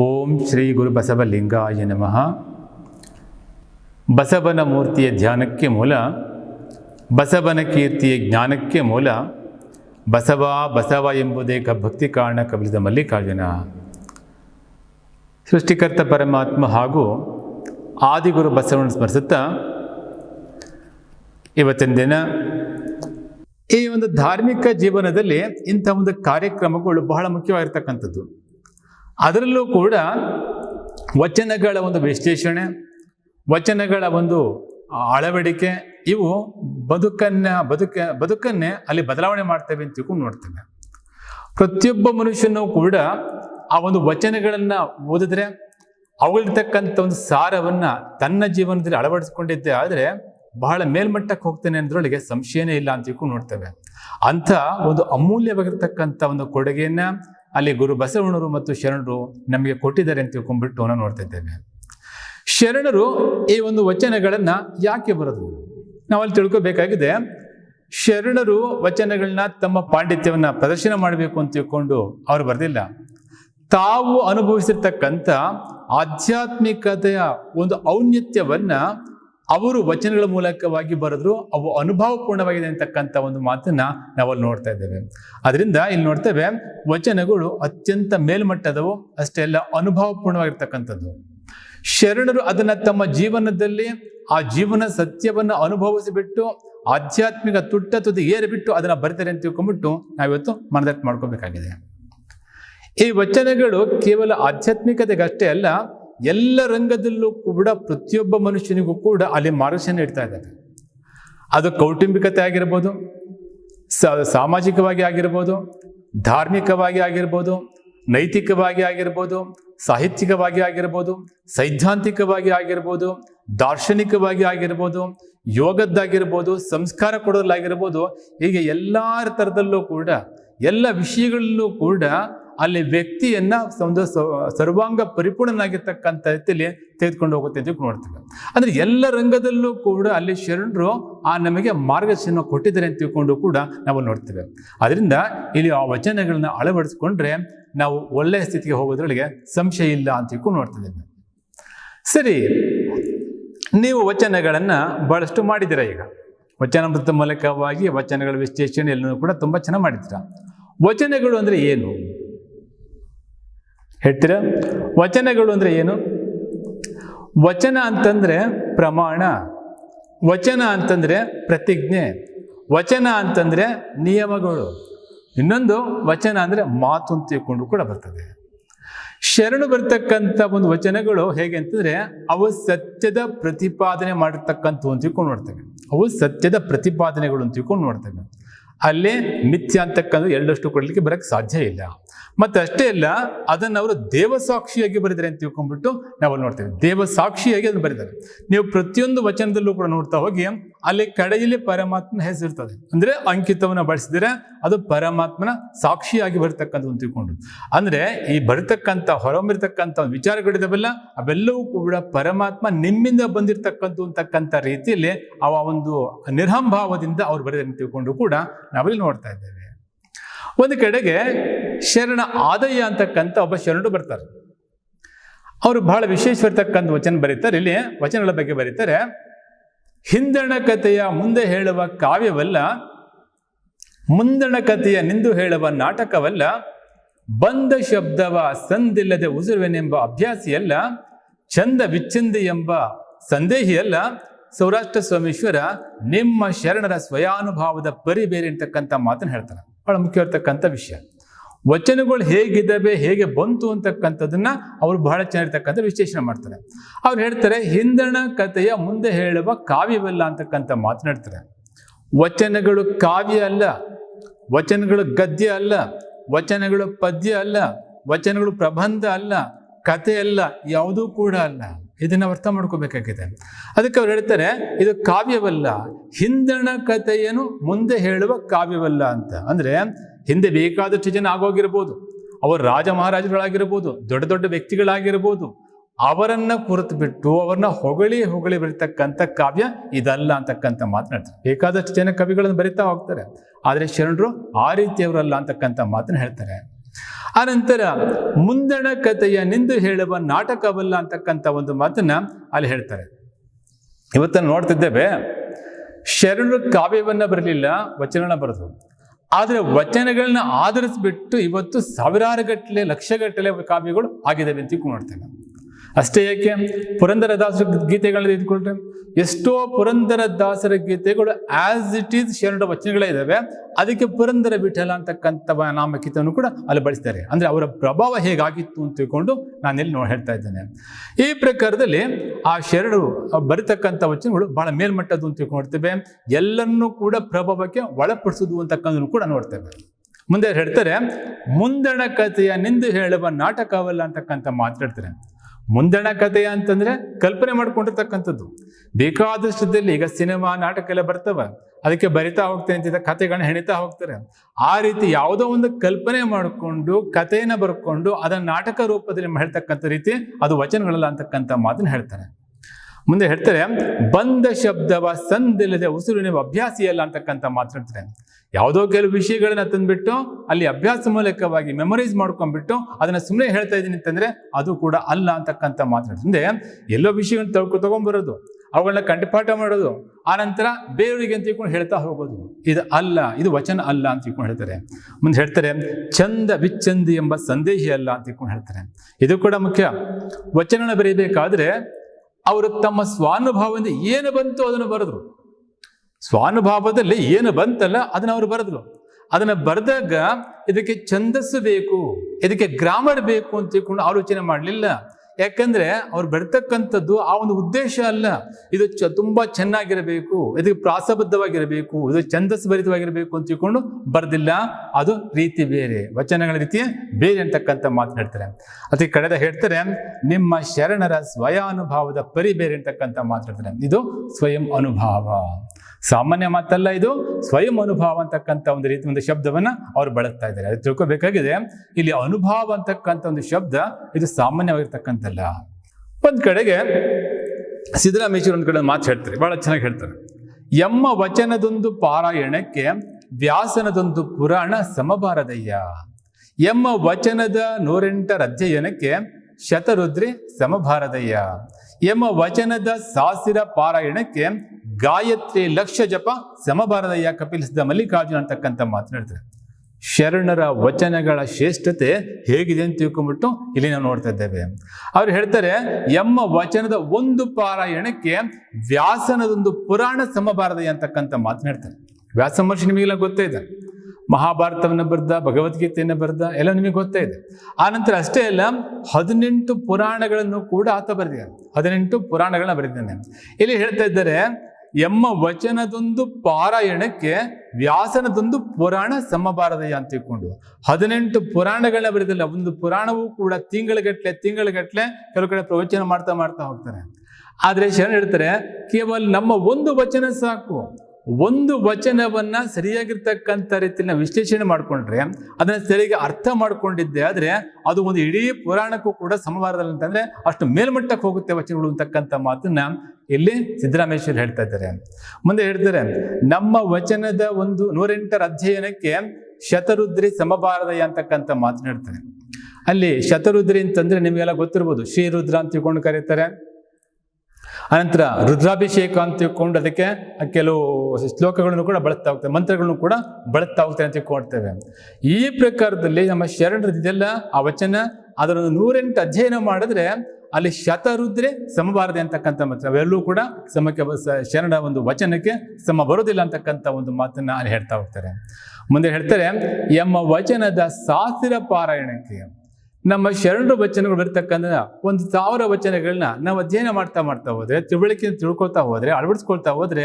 ಓಂ ಶ್ರೀ ಗುರು ಬಸವಲಿಂಗಾಯ ನಮಃ. ಬಸವನ ಮೂರ್ತಿಯ ಧ್ಯಾನಕ್ಕೆ ಮೂಲ, ಬಸವನ ಕೀರ್ತಿಯ ಜ್ಞಾನಕ್ಕೆ ಮೂಲ, ಬಸವ ಬಸವ ಎಂಬುದೇ ಭಕ್ತಿ ಕಾರಣ ಕವಿದ ಮಲ್ಲಿಕಾರ್ಜುನ. ಸೃಷ್ಟಿಕರ್ತ ಪರಮಾತ್ಮ ಹಾಗೂ ಆದಿಗುರು ಬಸವನ ಸ್ಮರಿಸುತ್ತಾ ಇವತ್ತಿನ ದಿನ ಈ ಒಂದು ಧಾರ್ಮಿಕ ಜೀವನದಲ್ಲಿ ಇಂಥ ಒಂದು ಕಾರ್ಯಕ್ರಮಗಳು ಬಹಳ ಮುಖ್ಯವಾಗಿರ್ತಕ್ಕಂಥದ್ದು. ಅದರಲ್ಲೂ ಕೂಡ ವಚನಗಳ ಒಂದು ವಿಶ್ಲೇಷಣೆ, ವಚನಗಳ ಒಂದು ಅಳವಡಿಕೆ, ಇವು ಬದುಕನ್ನ, ಬದುಕ, ಬದುಕನ್ನೇ ಅಲ್ಲಿ ಬದಲಾವಣೆ ಮಾಡ್ತೇವೆ ಅಂತ ತಿಳ್ಕೊಂಡು ನೋಡ್ತೇವೆ. ಪ್ರತಿಯೊಬ್ಬ ಮನುಷ್ಯನೂ ಕೂಡ ಆ ಒಂದು ವಚನಗಳನ್ನು ಓದಿದ್ರೆ ಅವುಗಳಿರ್ತಕ್ಕಂಥ ಒಂದು ಸಾರವನ್ನು ತನ್ನ ಜೀವನದಲ್ಲಿ ಅಳವಡಿಸ್ಕೊಂಡಿದ್ದೆ ಆದರೆ ಬಹಳ ಮೇಲ್ಮಟ್ಟಕ್ಕೆ ಹೋಗ್ತೇನೆ ಅನ್ನೋದ್ರೊಳಗೆ ಸಂಶಯನೇ ಇಲ್ಲ ಅಂತ ತಿಳ್ಕೊಂಡು ನೋಡ್ತೇವೆ. ಅಂಥ ಒಂದು ಅಮೂಲ್ಯವಾಗಿರ್ತಕ್ಕಂಥ ಒಂದು ಕೊಡುಗೆಯನ್ನ ಅಲ್ಲಿ ಗುರು ಬಸವಣ್ಣರು ಮತ್ತು ಶರಣರು ನಮಗೆ ಕೊಟ್ಟಿದ್ದಾರೆ ಅಂತ ತಿಳ್ಕೊಂಡ್ಬಿಟ್ಟು ನಾವು ನೋಡ್ತಾ ಶರಣರು ಈ ಒಂದು ವಚನಗಳನ್ನು ಯಾಕೆ ಬರೋದು ನಾವಲ್ಲಿ ತಿಳ್ಕೊಬೇಕಾಗಿದೆ, ಶರಣರು ವಚನಗಳನ್ನ ತಮ್ಮ ಪಾಂಡಿತ್ಯವನ್ನ ಪ್ರದರ್ಶನ ಮಾಡಬೇಕು ಅಂತ ತಿಳ್ಕೊಂಡು ಅವರು ಬರೆದಿಲ್ಲ. ತಾವು ಅನುಭವಿಸಿರ್ತಕ್ಕಂಥ ಆಧ್ಯಾತ್ಮಿಕತೆಯ ಒಂದು ಔನ್ನತ್ಯವನ್ನ ಅವರು ವಚನಗಳ ಮೂಲಕವಾಗಿ ಬರೆದ್ರು, ಅವು ಅನುಭವಪೂರ್ಣವಾಗಿದೆ ಅಂತಕ್ಕಂಥ ಒಂದು ಮಾತನ್ನ ನಾವಲ್ಲಿ ನೋಡ್ತಾ ಇದ್ದೇವೆ. ಅದರಿಂದ ಇಲ್ಲಿ ನೋಡ್ತೇವೆ, ವಚನಗಳು ಅತ್ಯಂತ ಮೇಲ್ಮಟ್ಟದವು, ಅಷ್ಟೇ ಅಲ್ಲ ಅನುಭವಪೂರ್ಣವಾಗಿರ್ತಕ್ಕಂಥದ್ದು. ಶರಣರು ಅದನ್ನ ತಮ್ಮ ಜೀವನದಲ್ಲಿ, ಆ ಜೀವನ ಸತ್ಯವನ್ನ ಅನುಭವಿಸಿಬಿಟ್ಟು, ಆಧ್ಯಾತ್ಮಿಕ ತುಟ್ಟ ತುದಿ ಏರಿಬಿಟ್ಟು ಅದನ್ನ ಬರೀತಾರೆ ಅಂತ ತಿಳ್ಕೊಂಡ್ಬಿಟ್ಟು ನಾವಿವತ್ತು ಮನದಟ್ಟು ಮಾಡ್ಕೋಬೇಕಾಗಿದೆ. ಈ ವಚನಗಳು ಕೇವಲ ಆಧ್ಯಾತ್ಮಿಕತೆಗಷ್ಟೇ ಅಲ್ಲ ಎಲ್ಲ ರಂಗದಲ್ಲೂ ಕೂಡ ಪ್ರತಿಯೊಬ್ಬ ಮನುಷ್ಯನಿಗೂ ಕೂಡ ಅಲ್ಲಿ ಮಾರ್ಗದರ್ಶನ ಇಡ್ತಾ ಇದ್ದಾರೆ. ಅದು ಕೌಟುಂಬಿಕತೆ ಆಗಿರ್ಬೋದು ಸಾಮಾಜಿಕವಾಗಿ ಆಗಿರ್ಬೋದು, ಧಾರ್ಮಿಕವಾಗಿ ಆಗಿರ್ಬೋದು, ನೈತಿಕವಾಗಿ ಆಗಿರ್ಬೋದು, ಸಾಹಿತ್ಯಿಕವಾಗಿ ಆಗಿರ್ಬೋದು, ಸೈದ್ಧಾಂತಿಕವಾಗಿ ಆಗಿರ್ಬೋದು, ದಾರ್ಶನಿಕವಾಗಿ ಆಗಿರ್ಬೋದು, ಯೋಗದ್ದಾಗಿರ್ಬೋದು, ಸಂಸ್ಕಾರ ಕೊಡೋದಾಗಿರ್ಬೋದು ಹೀಗೆ ಎಲ್ಲ ಥರದಲ್ಲೂ ಕೂಡ, ಎಲ್ಲ ವಿಷಯಗಳಲ್ಲೂ ಕೂಡ ಅಲ್ಲಿ ವ್ಯಕ್ತಿಯನ್ನ ಒಂದು ಸರ್ವಾಂಗ ಪರಿಪೂರ್ಣನಾಗಿರ್ತಕ್ಕಂಥ ರೀತಿಯಲ್ಲಿ ತೆಗೆದುಕೊಂಡು ಹೋಗುತ್ತೆ ಅಂತ ನೋಡ್ತೀವಿ. ಅಂದ್ರೆ ಎಲ್ಲ ರಂಗದಲ್ಲೂ ಕೂಡ ಅಲ್ಲಿ ಶರಣರು ಆ ನಮಗೆ ಮಾರ್ಗದರ್ಶನ ಕೊಟ್ಟಿದ್ದಾರೆ ಅಂತ ತಿಳ್ಕೊಂಡು ಕೂಡ ನಾವು ನೋಡ್ತೇವೆ. ಅದರಿಂದ ಇಲ್ಲಿ ಆ ವಚನಗಳನ್ನ ಅಳವಡಿಸ್ಕೊಂಡ್ರೆ ನಾವು ಒಳ್ಳೆಯ ಸ್ಥಿತಿಗೆ ಹೋಗೋದ್ರೊಳಗೆ ಸಂಶಯ ಇಲ್ಲ ಅಂತ ತಿಳ್ಕೊಂಡು ನೋಡ್ತಿದ್ದೇವೆ ಸರಿ, ನೀವು ವಚನಗಳನ್ನ ಬಹಳಷ್ಟು ಮಾಡಿದ್ದೀರಾ ಈಗ? ವಚನಮೃತ ಮೂಲಕವಾಗಿ ವಚನಗಳ ವಿಶ್ಲೇಷಣೆ ಎಲ್ಲನೂ ಕೂಡ ತುಂಬಾ ಚೆನ್ನಾಗಿ ಮಾಡಿದ್ದೀರಾ? ವಚನಗಳು ಅಂದ್ರೆ ಏನು? ಹೇಳ್ತೀರಾ? ವಚನಗಳು ಅಂದ್ರೆ ಏನು? ವಚನ ಅಂತಂದ್ರೆ ಪ್ರಮಾಣ. ವಚನ ಅಂತಂದ್ರೆ ಪ್ರತಿಜ್ಞೆ. ವಚನ ಅಂತಂದ್ರೆ ನಿಯಮಗಳು. ಇನ್ನೊಂದು ವಚನ ಅಂದ್ರೆ ಮಾತು ಅಂತ ತಿಳ್ಕೊಂಡು ಕೂಡ ಬರ್ತದೆ. ಶರಣು ಬರ್ತಕ್ಕಂಥ ಒಂದು ವಚನಗಳು ಹೇಗೆ ಅಂತಂದ್ರೆ ಅವು ಸತ್ಯದ ಪ್ರತಿಪಾದನೆ ಮಾಡಿರ್ತಕ್ಕಂಥ ಅಂತ ತಿಳ್ಕೊಂಡು ನೋಡ್ತೇವೆ. ಅವು ಸತ್ಯದ ಪ್ರತಿಪಾದನೆಗಳು ಅಂತ ತಿಳ್ಕೊಂಡು ನೋಡ್ತೇವೆ. ಅಲ್ಲೇ ಮಿಥ್ಯ ಅಂತಕ್ಕಂಥ ಎರಡಷ್ಟು ಕೊಡಲಿಕ್ಕೆ ಬರಕ್ಕೆ ಸಾಧ್ಯ ಇಲ್ಲ. ಮತ್ತೆ ಅಷ್ಟೇ ಅಲ್ಲ, ಅದನ್ನು ಅವರು ದೇವಸಾಕ್ಷಿಯಾಗಿ ಬರೆದಿದ್ದಾರೆ ಅಂತ ತಿಳ್ಕೊಂಡ್ಬಿಟ್ಟು ನಾವು ನೋಡ್ತೇವೆ. ದೇವಸಾಕ್ಷಿಯಾಗಿ ಅದನ್ನು ಬರೆದಿದ್ದಾರೆ. ನೀವು ಪ್ರತಿಯೊಂದು ವಚನದಲ್ಲೂ ಕೂಡ ನೋಡ್ತಾ ಹೋಗಿ, ಅಲ್ಲಿ ಕಡೆಯಲ್ಲಿ ಪರಮಾತ್ಮನ ಹೆಸರಿರ್ತದೆ. ಅಂದ್ರೆ ಅಂಕಿತವನ್ನ ಬಳಸಿದರೆ ಅದು ಪರಮಾತ್ಮನ ಸಾಕ್ಷಿಯಾಗಿ ಬರ್ತಕ್ಕಂಥ ಅಂತ ತಿಳ್ಕೊಂಡು. ಅಂದ್ರೆ ಈ ಬರ್ತಕ್ಕಂಥ ಹೊರಮಿರ್ತಕ್ಕಂಥ ವಿಚಾರಗಳಿದಾವೆಲ್ಲ, ಅವೆಲ್ಲವೂ ಕೂಡ ಪರಮಾತ್ಮ ನಿಮ್ಮಿಂದ ಬಂದಿರತಕ್ಕಂಥ ಅಂತಕ್ಕಂಥ ರೀತಿಯಲ್ಲಿ ಅವ ಒಂದು ನಿರ್ಹಂಭಾವದಿಂದ ಅವ್ರು ಬರೆದ ತಿಳ್ಕೊಂಡು ಕೂಡ ನಾವಿಲ್ಲಿ ನೋಡ್ತಾ ಇದ್ದೇವೆ. ಒಂದು ಕಡೆಗೆ ಶರಣ ಆದಯ್ಯ ಅಂತಕ್ಕಂಥ ಒಬ್ಬ ಶರಣರು ಬರ್ತಾರೆ. ಅವರು ಬಹಳ ವಿಶೇಷವಿರ್ತಕ್ಕಂಥ ವಚನ ಬರೀತಾರೆ. ಇಲ್ಲಿ ವಚನಗಳ ಬಗ್ಗೆ ಬರೀತಾರೆ. ಹಿಂದಣ ಕಥೆಯ ಮುಂದೆ ಹೇಳುವ ಕಾವ್ಯವಲ್ಲ, ಮುಂದಣ ಕಥೆಯ ನಿಂದು ಹೇಳುವ ನಾಟಕವಲ್ಲ, ಬಂದ ಶಬ್ದವ ಸಂದಿಲ್ಲದೆ ಉಸುರುವೆನೆಂಬ ಅಭ್ಯಾಸಿಯಲ್ಲ, ಚಂದ ವಿಚ್ಛಂದಿ ಎಂಬ ಸಂದೇಹಿಯಲ್ಲ ಸೌರಾಷ್ಟ್ರ ಸ್ವಾಮೀಶ್ವರ ನಿಮ್ಮ ಶರಣರ ಸ್ವಯಾನುಭಾವದ ಪರಿ ಬೇರೆ ಅಂತಕ್ಕಂಥ ಮಾತನ್ನು ಹೇಳ್ತಾರೆ ಬಹಳ ಮುಖ್ಯವಾಗಿರ್ತಕ್ಕಂಥ ವಿಷಯ. ವಚನಗಳು ಹೇಗಿದ್ದಾವೆ, ಹೇಗೆ ಬಂತು ಅಂತಕ್ಕಂಥದ್ದನ್ನು ಅವರು ಬಹಳ ಚೆನ್ನಾಗಿರ್ತಕ್ಕಂಥ ವಿಶ್ಲೇಷಣೆ ಮಾಡ್ತಾರೆ. ಅವ್ರು ಹೇಳ್ತಾರೆ, ಹಿಂದಣ ಕಥೆಯ ಮುಂದೆ ಹೇಳುವ ಕಾವ್ಯವಲ್ಲ ಅಂತಕ್ಕಂಥ ಮಾತನಾಡ್ತಾರೆ ವಚನಗಳು ಕಾವ್ಯ ಅಲ್ಲ, ವಚನಗಳು ಗದ್ಯ ಅಲ್ಲ, ವಚನಗಳು ಪದ್ಯ ಅಲ್ಲ, ವಚನಗಳು ಪ್ರಬಂಧ ಅಲ್ಲ, ಕಥೆ ಅಲ್ಲ, ಯಾವುದೂ ಕೂಡ ಅಲ್ಲ. ಇದನ್ನ ಅರ್ಥ ಮಾಡ್ಕೋಬೇಕಾಗಿದೆ. ಅದಕ್ಕೆ ಅವ್ರು ಹೇಳ್ತಾರೆ, ಇದು ಕಾವ್ಯವಲ್ಲ. ಹಿಂದಣ ಕಥೆಯನ್ನು ಮುಂದೆ ಹೇಳುವ ಕಾವ್ಯವಲ್ಲ ಅಂತ. ಅಂದರೆ ಹಿಂದೆ ಬೇಕಾದಷ್ಟು ಜನ ಆಗೋಗಿರ್ಬೋದು. ಅವರು ರಾಜ ಮಹಾರಾಜರುಗಳಾಗಿರ್ಬೋದು, ದೊಡ್ಡ ದೊಡ್ಡ ವ್ಯಕ್ತಿಗಳಾಗಿರ್ಬೋದು. ಅವರನ್ನು ಕುರಿತು ಬಿಟ್ಟು ಅವ್ರನ್ನ ಹೊಗಳಿ ಹೊಗಳಿ ಬರೀತಕ್ಕಂಥ ಕಾವ್ಯ ಇದಲ್ಲ ಅಂತಕ್ಕಂಥ ಮಾತನಾಡ್ತಾರೆ ಬೇಕಾದಷ್ಟು ಜನ ಕವಿಗಳನ್ನು ಬರಿತಾ ಹೋಗ್ತಾರೆ. ಆದರೆ ಶರಣರು ಆ ರೀತಿಯವರಲ್ಲ ಅಂತಕ್ಕಂಥ ಮಾತನ್ನು ಹೇಳ್ತಾರೆ. ಆನಂತರ ಮುಂದಣ ಕಥೆಯ ನಿಂದು ಹೇಳುವ ನಾಟಕವಲ್ಲ ಅಂತಕ್ಕಂಥ ಒಂದು ಮಾತನ್ನ ಅಲ್ಲಿ ಹೇಳ್ತಾರೆ. ಇವತ್ತನ್ನು ನೋಡ್ತಿದ್ದೇವೆ. ಶರಣರು ಕಾವ್ಯವನ್ನ ಬರಲಿಲ್ಲ, ವಚನಗಳನ್ನ ಬರೆದು. ಆದರೆ ವಚನಗಳನ್ನ ಆಧರಿಸ್ಬಿಟ್ಟು ಇವತ್ತು ಸಾವಿರಾರು ಗಟ್ಟಲೆ, ಲಕ್ಷಗಟ್ಟಲೆ ಕಾವ್ಯಗಳು ಆಗಿದ್ದಾವೆ ಅಂತ ನೋಡ್ತೇವೆ. ಅಷ್ಟೇ ಯಾಕೆ ಪುರಂದರದಾಸರ ಗೀತೆಗಳನ್ನ ತೆಗೆದುಕೊಂಡ್ರೆ ಎಷ್ಟೋ ಪುರಂದರದಾಸರ ಗೀತೆಗಳು ಆಸ್ ಇಟ್ ಈಸ್ ಶರಣರ ವಚನಗಳೇ ಇದ್ದಾವೆ. ಅದಕ್ಕೆ ಪುರಂದರ ವಿಠಲ ಅಂತಕ್ಕಂಥ ನಾಮಕಿತವನ್ನು ಕೂಡ ಅಲ್ಲಿ ಬಳಸ್ತಾರೆ. ಅಂದ್ರೆ ಅವರ ಪ್ರಭಾವ ಹೇಗಾಗಿತ್ತು ಅಂತ ತಿಳ್ಕೊಂಡು ಇಲ್ಲಿ ನೋಡಿ ಹೇಳ್ತಾ ಇದ್ದೇನೆ. ಈ ಪ್ರಕಾರದಲ್ಲಿ ಆ ಶರಣರು ಬರಿತಕ್ಕಂಥ ವಚನಗಳು ಬಹಳ ಮೇಲ್ಮಟ್ಟದ್ದು ಅಂತ ತಿಳ್ಕೊಂಡಿರ್ತೇವೆ ಎಲ್ಲರನ್ನೂ ಕೂಡ ಪ್ರಭಾವಕ್ಕೆ ಒಳಪಡಿಸುದು ಅಂತಕ್ಕಂಥದ್ದು ಕೂಡ ನೋಡ್ತೇವೆ. ಮುಂದೆ ಹೇಳ್ತಾರೆ, ಮುಂದಣ ಕಥೆಯ ನಿಂದು ಹೇಳುವ ನಾಟಕವಲ್ಲ ಅಂತಕ್ಕಂಥ ಮಾತಾಡ್ತಾರೆ ಮುಂದಣ ಕಥೆಯ ಅಂತಂದ್ರೆ ಕಲ್ಪನೆ ಮಾಡ್ಕೊಂಡಿರ್ತಕ್ಕಂಥದ್ದು. ಬೇಕಾದಷ್ಟದಲ್ಲಿ ಈಗ ಸಿನಿಮಾ ನಾಟಕ ಎಲ್ಲ ಬರ್ತವೆ. ಅದಕ್ಕೆ ಬರಿತಾ ಹೋಗ್ತೇನೆ ಅಂತಿದ್ದ ಕಥೆಗಳನ್ನ ಹೆಣಿತಾ ಹೋಗ್ತಾರೆ. ಆ ರೀತಿ ಯಾವುದೋ ಒಂದು ಕಲ್ಪನೆ ಮಾಡಿಕೊಂಡು, ಕಥೆಯನ್ನು ಬರ್ಕೊಂಡು, ಅದನ್ನ ನಾಟಕ ರೂಪದಲ್ಲಿ ಹೇಳ್ತಕ್ಕಂಥ ರೀತಿ ಅದು ವಚನಗಳಲ್ಲ ಅಂತಕ್ಕಂಥ ಮಾತನ್ನ ಹೇಳ್ತಾರೆ. ಮುಂದೆ ಹೇಳ್ತಾರೆ, ಬಂದ ಶಬ್ದವ ಸಂದಿಲ್ಲದೆ ಉಸಿರು ಅಭ್ಯಾಸಿಯಲ್ಲ ಅಂತಕ್ಕಂಥ ಮಾತಾಡ್ತಾರೆ ಯಾವುದೋ ಕೆಲವು ವಿಷಯಗಳನ್ನ ತಂದ್ಬಿಟ್ಟು, ಅಲ್ಲಿ ಅಭ್ಯಾಸ ಮೂಲಕವಾಗಿ ಮೆಮೊರೈಸ್ ಮಾಡ್ಕೊಂಡ್ಬಿಟ್ಟು, ಅದನ್ನ ಸುಮ್ಮನೆ ಹೇಳ್ತಾ ಇದ್ದೀನಿ ಅಂತಂದ್ರೆ ಅದು ಕೂಡ ಅಲ್ಲ ಅಂತಕ್ಕಂಥ ಮಾತಾಡ್ತಾರೆ ಎಲ್ಲೋ ವಿಷಯಗಳನ್ನ ತಗೊ ತಗೊಂಡ್ಬರೋದು ಅವುಗಳನ್ನ ಕಂಠಪಾಠ ಮಾಡೋದು ಆನಂತರ ಬೇರೆಯವರಿಗೆ ಅಂತ ತಿಳ್ಕೊಂಡು ಹೇಳ್ತಾ ಹೋಗೋದು. ಇದು ಅಲ್ಲ, ಇದು ವಚನ ಅಲ್ಲ ಅಂತ ತಿಳ್ಕೊಂಡು ಹೇಳ್ತಾರೆ. ಮುಂದೆ ಹೇಳ್ತಾರೆ, ಚಂದ ವಿಚ್ಚಂದಿ ಎಂಬ ಸಂದೇಹಿ ಅಲ್ಲ ಅಂತ ತಿಳ್ಕೊಂಡು ಹೇಳ್ತಾರೆ. ಇದು ಕೂಡ ಮುಖ್ಯ. ವಚನ ಬರೀಬೇಕಾದ್ರೆ ಅವರು ತಮ್ಮ ಸ್ವಾನುಭಾವದಿಂದ ಏನು ಬಂತು ಅದನ್ನು ಬರೆದ್ರು. ಸ್ವಾನುಭಾವದಲ್ಲಿ ಏನು ಬಂತಲ್ಲ ಅದನ್ನು ಅವರು ಬರೆದ್ರು. ಅದನ್ನು ಬರೆದಾಗ ಇದಕ್ಕೆ ಛಂದಸ್ಸು ಬೇಕು, ಇದಕ್ಕೆ ಗ್ರಾಮರ್ ಬೇಕು ಅಂತ ತಿಳ್ಕೊಂಡು ಆಲೋಚನೆ ಮಾಡಲಿಲ್ಲ. ಯಾಕಂದ್ರೆ ಅವ್ರು ಬರ್ತಕ್ಕಂಥದ್ದು ಆ ಒಂದು ಉದ್ದೇಶ ಅಲ್ಲ. ಇದು ಚ ತುಂಬಾ ಚೆನ್ನಾಗಿರಬೇಕು, ಇದಕ್ಕೆ ಪ್ರಾಸಬದ್ಧವಾಗಿರಬೇಕು, ಇದು ಛಂದಸ್ಭರಿತವಾಗಿರಬೇಕು ಅಂತ ತಿಳ್ಕೊಂಡು ಬರ್ದಿಲ್ಲ. ಅದು ರೀತಿ ಬೇರೆ. ವಚನಗಳ ರೀತಿ ಬೇರೆ ಅಂತಕ್ಕಂಥ ಮಾತನಾಡ್ತಾರೆ ಅದಕ್ಕೆ ಕಡೆದ ಹೇಳ್ತಾರೆ, ನಿಮ್ಮ ಶರಣರ ಸ್ವಯಾನುಭಾವದ ಪರಿ ಬೇರೆ ಅಂತಕ್ಕಂಥ ಮಾತಾಡ್ತಾರೆ ಇದು ಸ್ವಯಂ ಅನುಭವ. ಸಾಮಾನ್ಯ ಮಾತಲ್ಲ ಇದು. ಸ್ವಯಂ ಅನುಭವ ಅಂತಕ್ಕಂಥ ಒಂದು ರೀತಿ ಒಂದು ಶಬ್ದವನ್ನ ಅವ್ರು ಬಳಸ್ತಾ ಇದ್ದಾರೆ. ಅದು ತಿಳ್ಕೊಬೇಕಾಗಿದೆ. ಇಲ್ಲಿ ಅನುಭವ ಅಂತಕ್ಕಂಥ ಒಂದು ಶಬ್ದ ಇದು ಸಾಮಾನ್ಯವಾಗಿರ್ತಕ್ಕಂಥಲ್ಲ. ಒಂದ್ ಕಡೆಗೆ ಸಿದ್ದರಾಮೇಶ್ವರ ಒಂದು ಕಡೆ ಮಾತು ಹೇಳ್ತಾರೆ. ಬಹಳ ಚೆನ್ನಾಗಿ ಹೇಳ್ತಾರೆ. ಎಮ್ಮ ವಚನದೊಂದು ಪಾರಾಯಣಕ್ಕೆ ವ್ಯಾಸನದೊಂದು ಪುರಾಣ ಸಮಬಾರದಯ್ಯ. ಎಮ್ಮ ವಚನದ ನೂರೆಂಟರ ಅಧ್ಯಯನಕ್ಕೆ ಶತರುದ್ರಿ ಸಮಭಾರದಯ್ಯ ಎಮ್ಮ ವಚನದ ಸಾಸಿರ ಪಾರಾಯಣಕ್ಕೆ ಗಾಯತ್ರಿ ಲಕ್ಷ ಜಪ ಸಮಭಾರದಯ್ಯ ಕಪಿಲಿಸಿದ ಮಲ್ಲಿಕಾರ್ಜುನ ಅಂತಕ್ಕಂಥ ಮಾತನಾಡ್ತಾರೆ ಶರಣರ ವಚನಗಳ ಶ್ರೇಷ್ಠತೆ ಹೇಗಿದೆ ಅಂತ ತಿಳ್ಕೊಂಡ್ಬಿಟ್ಟು ಇಲ್ಲಿ ನಾವು ನೋಡ್ತಾ ಇದ್ದೇವೆ. ಅವ್ರು ಹೇಳ್ತಾರೆ, ಎಮ್ಮ ವಚನದ ಒಂದು ಪಾರಾಯಣಕ್ಕೆ ವ್ಯಾಸನದೊಂದು ಪುರಾಣ ಸಮಭಾರದಯ್ಯ ಅಂತಕ್ಕಂಥ ಮಾತನಾಡ್ತಾರೆ ವ್ಯಾಸ ಮಹರ್ಷಿ ನಿಮಗೆಲ್ಲ ಗೊತ್ತೇ ಇದೆ. ಮಹಾಭಾರತವನ್ನು ಬರೆದ, ಭಗವದ್ಗೀತೆಯನ್ನು ಬರೆದ, ಎಲ್ಲ ನಿಮಗೆ ಗೊತ್ತೇ ಇದೆ. ಆನಂತರ ಅಷ್ಟೇ ಅಲ್ಲ, ಹದಿನೆಂಟು ಪುರಾಣಗಳನ್ನು ಕೂಡ ಆತ ಬರೆದಿದ್ದಾನೆ. ಹದಿನೆಂಟು ಪುರಾಣಗಳನ್ನ ಬರೆದಿದ್ದಾನೆ. ಇಲ್ಲಿ ಹೇಳ್ತಾ ಇದ್ದಾರೆ ಎಮ್ಮ ವಚನದೊಂದು ಪಾರಾಯಣಕ್ಕೆ ವ್ಯಾಸನದೊಂದು ಪುರಾಣ ಸಮಬಾರದಯ್ಯ ಅಂತ ತಿಳ್ಕೊಂಡು ಹದಿನೆಂಟು ಪುರಾಣಗಳನ್ನ ಬರೆದಿಲ್ಲ, ಒಂದು ಪುರಾಣವೂ ಕೂಡ ತಿಂಗಳಗಟ್ಲೆ ತಿಂಗಳಗಟ್ಲೆ ಕೆಲವು ಕಡೆ ಪ್ರವಚನ ಮಾಡ್ತಾ ಮಾಡ್ತಾ ಹೋಗ್ತಾರೆ. ಆದರೆ ಶರಣ ಹೇಳ್ತಾರೆ, ಕೇವಲ ನಮ್ಮ ಒಂದು ವಚನ ಸಾಕು. ಒಂದು ವಚನವನ್ನ ಸರಿಯಾಗಿರ್ತಕ್ಕಂಥ ರೀತಿಯಲ್ಲಿ ವಿಶ್ಲೇಷಣೆ ಮಾಡ್ಕೊಂಡ್ರೆ, ಅದನ್ನ ಸರಿಯಾಗಿ ಅರ್ಥ ಮಾಡ್ಕೊಂಡಿದ್ದೆ ಆದ್ರೆ ಅದು ಒಂದು ಇಡೀ ಪುರಾಣಕ್ಕೂ ಕೂಡ ಸಮವಾರದಲ್ಲಿ ಅಂತಂದ್ರೆ ಅಷ್ಟು ಮೇಲ್ಮಟ್ಟಕ್ಕೆ ಹೋಗುತ್ತೆ ವಚನಗಳು ಅಂತಕ್ಕಂಥ ಮಾತನ್ನ ಇಲ್ಲಿ ಸಿದ್ದರಾಮೇಶ್ವರ್ ಹೇಳ್ತಾ ಇದ್ದಾರೆ. ಮುಂದೆ ಹೇಳ್ತಾರೆ, ನಮ್ಮ ವಚನದ ಒಂದು ನೂರೆಂಟರ ಅಧ್ಯಯನಕ್ಕೆ ಶತರುದ್ರಿ ಸಮಭಾರದಯ ಅಂತಕ್ಕಂಥ ಮಾತನಾಡ್ತಾರೆ ಅಲ್ಲಿ ಶತರುದ್ರಿ ಅಂತಂದ್ರೆ ನಿಮಗೆಲ್ಲ ಗೊತ್ತಿರ್ಬೋದು, ಶ್ರೀರುದ್ರ ಅಂತ ತಿಳ್ಕೊಂಡು ಕರೀತಾರೆ. ಅನಂತರ ರುದ್ರಾಭಿಷೇಕ ಅಂತ ತಿಳ್ಕೊಂಡು ಅದಕ್ಕೆ ಕೆಲವು ಶ್ಲೋಕಗಳನ್ನು ಕೂಡ ಬಳಸ್ತಾ ಹೋಗ್ತೇವೆ, ಮಂತ್ರಗಳನ್ನು ಕೂಡ ಬಳಸ್ತಾ ಹೋಗ್ತೇವೆ ಅಂತ ತಿಳ್ಕೊಳ್ತೇವೆ. ಈ ಪ್ರಕಾರದಲ್ಲಿ ನಮ್ಮ ಶರಣರ ಇದೆಲ್ಲ ಆ ವಚನ ಅದರ ನೂರೆಂಟು ಅಧ್ಯಯನ ಮಾಡಿದ್ರೆ ಅಲ್ಲಿ ಶತರುದ್ರೆ ಸಮಬಾರದೆ ಅಂತಕ್ಕಂಥ ಮಾತ್ರ. ಅವೆಲ್ಲೂ ಕೂಡ ಸಮಕ್ಕೆ ಶರಣ ಒಂದು ವಚನಕ್ಕೆ ಸಮ ಬರೋದಿಲ್ಲ ಅಂತಕ್ಕಂಥ ಒಂದು ಮಾತನ್ನ ಅಲ್ಲಿ ಹೇಳ್ತಾ ಹೋಗ್ತಾರೆ. ಮುಂದೆ ಹೇಳ್ತಾರೆ ಎಮ್ಮ ವಚನದ ಸಾಸಿರ ಪಾರಾಯಣಕ್ಕೆ ನಮ್ಮ ಶರಣರ ವಚನಗಳು ಬರ್ತಕ್ಕಂಥ ಒಂದು ಸಾವಿರ ವಚನಗಳನ್ನ ನಾವು ಅಧ್ಯಯನ ಮಾಡ್ತಾ ಮಾಡ್ತಾ ಹೋದ್ರೆ ತಿಳುವಳಿಕೆ ತಿಳ್ಕೊಳ್ತಾ ಹೋದ್ರೆ, ಅಳವಡಿಸ್ಕೊಳ್ತಾ ಹೋದ್ರೆ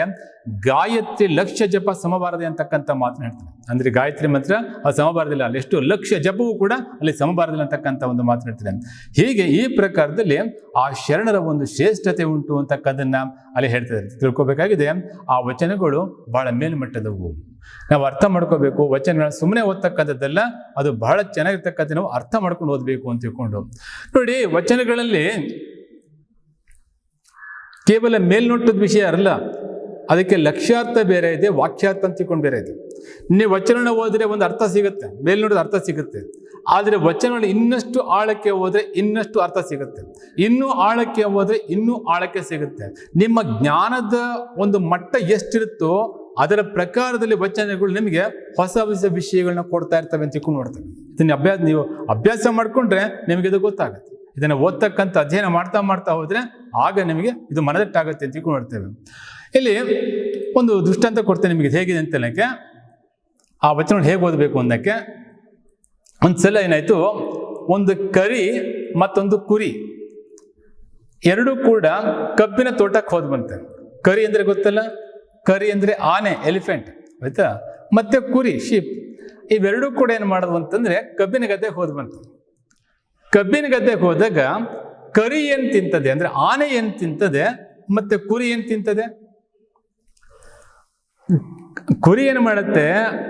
ಗಾಯತ್ರಿ ಲಕ್ಷ ಜಪ ಸಮಬಾರದೆ ಅಂತಕ್ಕಂಥ ಮಾತನ್ನ ಹೇಳ್ತಾರೆ ಅಂದ್ರೆ ಗಾಯತ್ರಿ ಮಂತ್ರ ಆ ಸಮಬಾರದಿಲ್ಲ, ಅಲ್ಲಿ ಎಷ್ಟು ಲಕ್ಷ ಜಪವೂ ಕೂಡ ಅಲ್ಲಿ ಸಮಬಾರದಿಲ್ಲ ಅಂತಕ್ಕಂಥ ಒಂದು ಮಾತನ್ನ ಹೇಳ್ತಾರೆ ಹೀಗೆ ಈ ಪ್ರಕಾರದಲ್ಲಿ ಆ ಶರಣರ ಒಂದು ಶ್ರೇಷ್ಠತೆ ಉಂಟು ಅಂತಕ್ಕಂಥದ್ದನ್ನ ಅಲ್ಲಿ ಹೇಳ್ತಾರೆ ತಿಳ್ಕೊಬೇಕಾಗಿದೆ, ಆ ವಚನಗಳು ಬಹಳ ಮೇಲ್ಮಟ್ಟದವು. ನಾವು ಅರ್ಥ ಮಾಡ್ಕೋಬೇಕು, ವಚನಗಳನ್ನ ಸುಮ್ಮನೆ ಓದ್ತಕ್ಕಂಥದ್ದೆಲ್ಲ, ಅದು ಬಹಳ ಚೆನ್ನಾಗಿರ್ತಕ್ಕಂಥ ನಾವು ಅರ್ಥ ಮಾಡ್ಕೊಂಡು ಓದಬೇಕು ಅಂತ ತಿಳ್ಕೊಂಡು. ನೋಡಿ, ವಚನಗಳಲ್ಲಿ ಕೇವಲ ಮೇಲ್ನೋಟದ ವಿಷಯ ಅಲ್ಲ, ಅದಕ್ಕೆ ಲಕ್ಷ್ಯಾರ್ಥ ಬೇರೆ ಇದೆ, ವಾಕ್ಯಾರ್ಥ ಅಂತ ತಿಳ್ಕೊಂಡು ಬೇರೆ ಇದೆ. ನೀವು ವಚನ ಓದಿದ್ರೆ ಒಂದು ಅರ್ಥ ಸಿಗುತ್ತೆ, ಮೇಲ್ನೋಟದ ಅರ್ಥ ಸಿಗುತ್ತೆ. ಆದರೆ ವಚನಗಳು ಇನ್ನಷ್ಟು ಆಳಕ್ಕೆ ಹೋದರೆ ಇನ್ನಷ್ಟು ಅರ್ಥ ಸಿಗುತ್ತೆ. ಇನ್ನೂ ಆಳಕ್ಕೆ ಹೋದರೆ ಇನ್ನೂ ಆಳಕ್ಕೆ ಸಿಗುತ್ತೆ. ನಿಮ್ಮ ಜ್ಞಾನದ ಒಂದು ಮಟ್ಟ ಎಷ್ಟಿರುತ್ತೋ ಅದರ ಪ್ರಕಾರದಲ್ಲಿ ವಚನಗಳು ನಿಮಗೆ ಹೊಸ ಹೊಸ ವಿಷಯಗಳನ್ನ ಕೊಡ್ತಾ ಇರ್ತವೆ ಅಂತ ತಿಳ್ಕೊಂಡು ನೋಡ್ತೇವೆ. ಇದನ್ನ ಅಭ್ಯಾಸ ನೀವು ಅಭ್ಯಾಸ ಮಾಡಿಕೊಂಡ್ರೆ ನಿಮಗೆ ಇದು ಗೊತ್ತಾಗುತ್ತೆ. ಇದನ್ನು ಓದ್ತಕ್ಕಂಥ ಅಧ್ಯಯನ ಮಾಡ್ತಾ ಮಾಡ್ತಾ ಹೋದರೆ ಆಗ ನಿಮಗೆ ಇದು ಮನದಟ್ಟಾಗುತ್ತೆ ಅಂತ ತಿಳ್ಕೊಂಡು ನೋಡ್ತೇವೆ. ಇಲ್ಲಿ ಒಂದು ದೃಷ್ಟಾಂತ ಕೊಡ್ತೇನೆ ನಿಮಗೆ ಹೇಗಿದೆ ಅಂತ ಹೇಳಕ್ಕೆ, ಆ ವಚನಗಳು ಹೇಗೆ ಓದಬೇಕು ಅನ್ನೋಕ್ಕೆ ಒಂದು ಸಲ ಏನಾಯ್ತು, ಒಂದು ಕರಿ ಮತ್ತೊಂದು ಕುರಿ, ಎರಡೂ ಕೂಡ ಕಬ್ಬಿನ ತೋಟಕ್ಕೆ ಹೋದ್ ಬಂತೆ. ಕರಿ ಅಂದರೆ ಗೊತ್ತಲ್ಲ? ಕರಿ ಅಂದ್ರೆ ಆನೆ, ಎಲಿಫೆಂಟ್, ಆಯ್ತಾ? ಮತ್ತೆ ಕುರಿ, ಶೀಪ್. ಇವೆರಡೂ ಕೂಡ ಏನು ಮಾಡೋದು ಅಂತಂದ್ರೆ ಕಬ್ಬಿನ ಗದ್ದೆಗೆ ಹೋದ್ ಬಂತು. ಕಬ್ಬಿನ ಗದ್ದೆಗೆ ಹೋದಾಗ ಕರಿ ಏನು ತಿಂತದೆ ಅಂದ್ರೆ ಆನೆ ಏನು ತಿಂತದೆ ಮತ್ತೆ ಕುರಿ ಏನು ತಿಂತದೆ? ಕುರಿ ಏನು ಮಾಡುತ್ತೆ?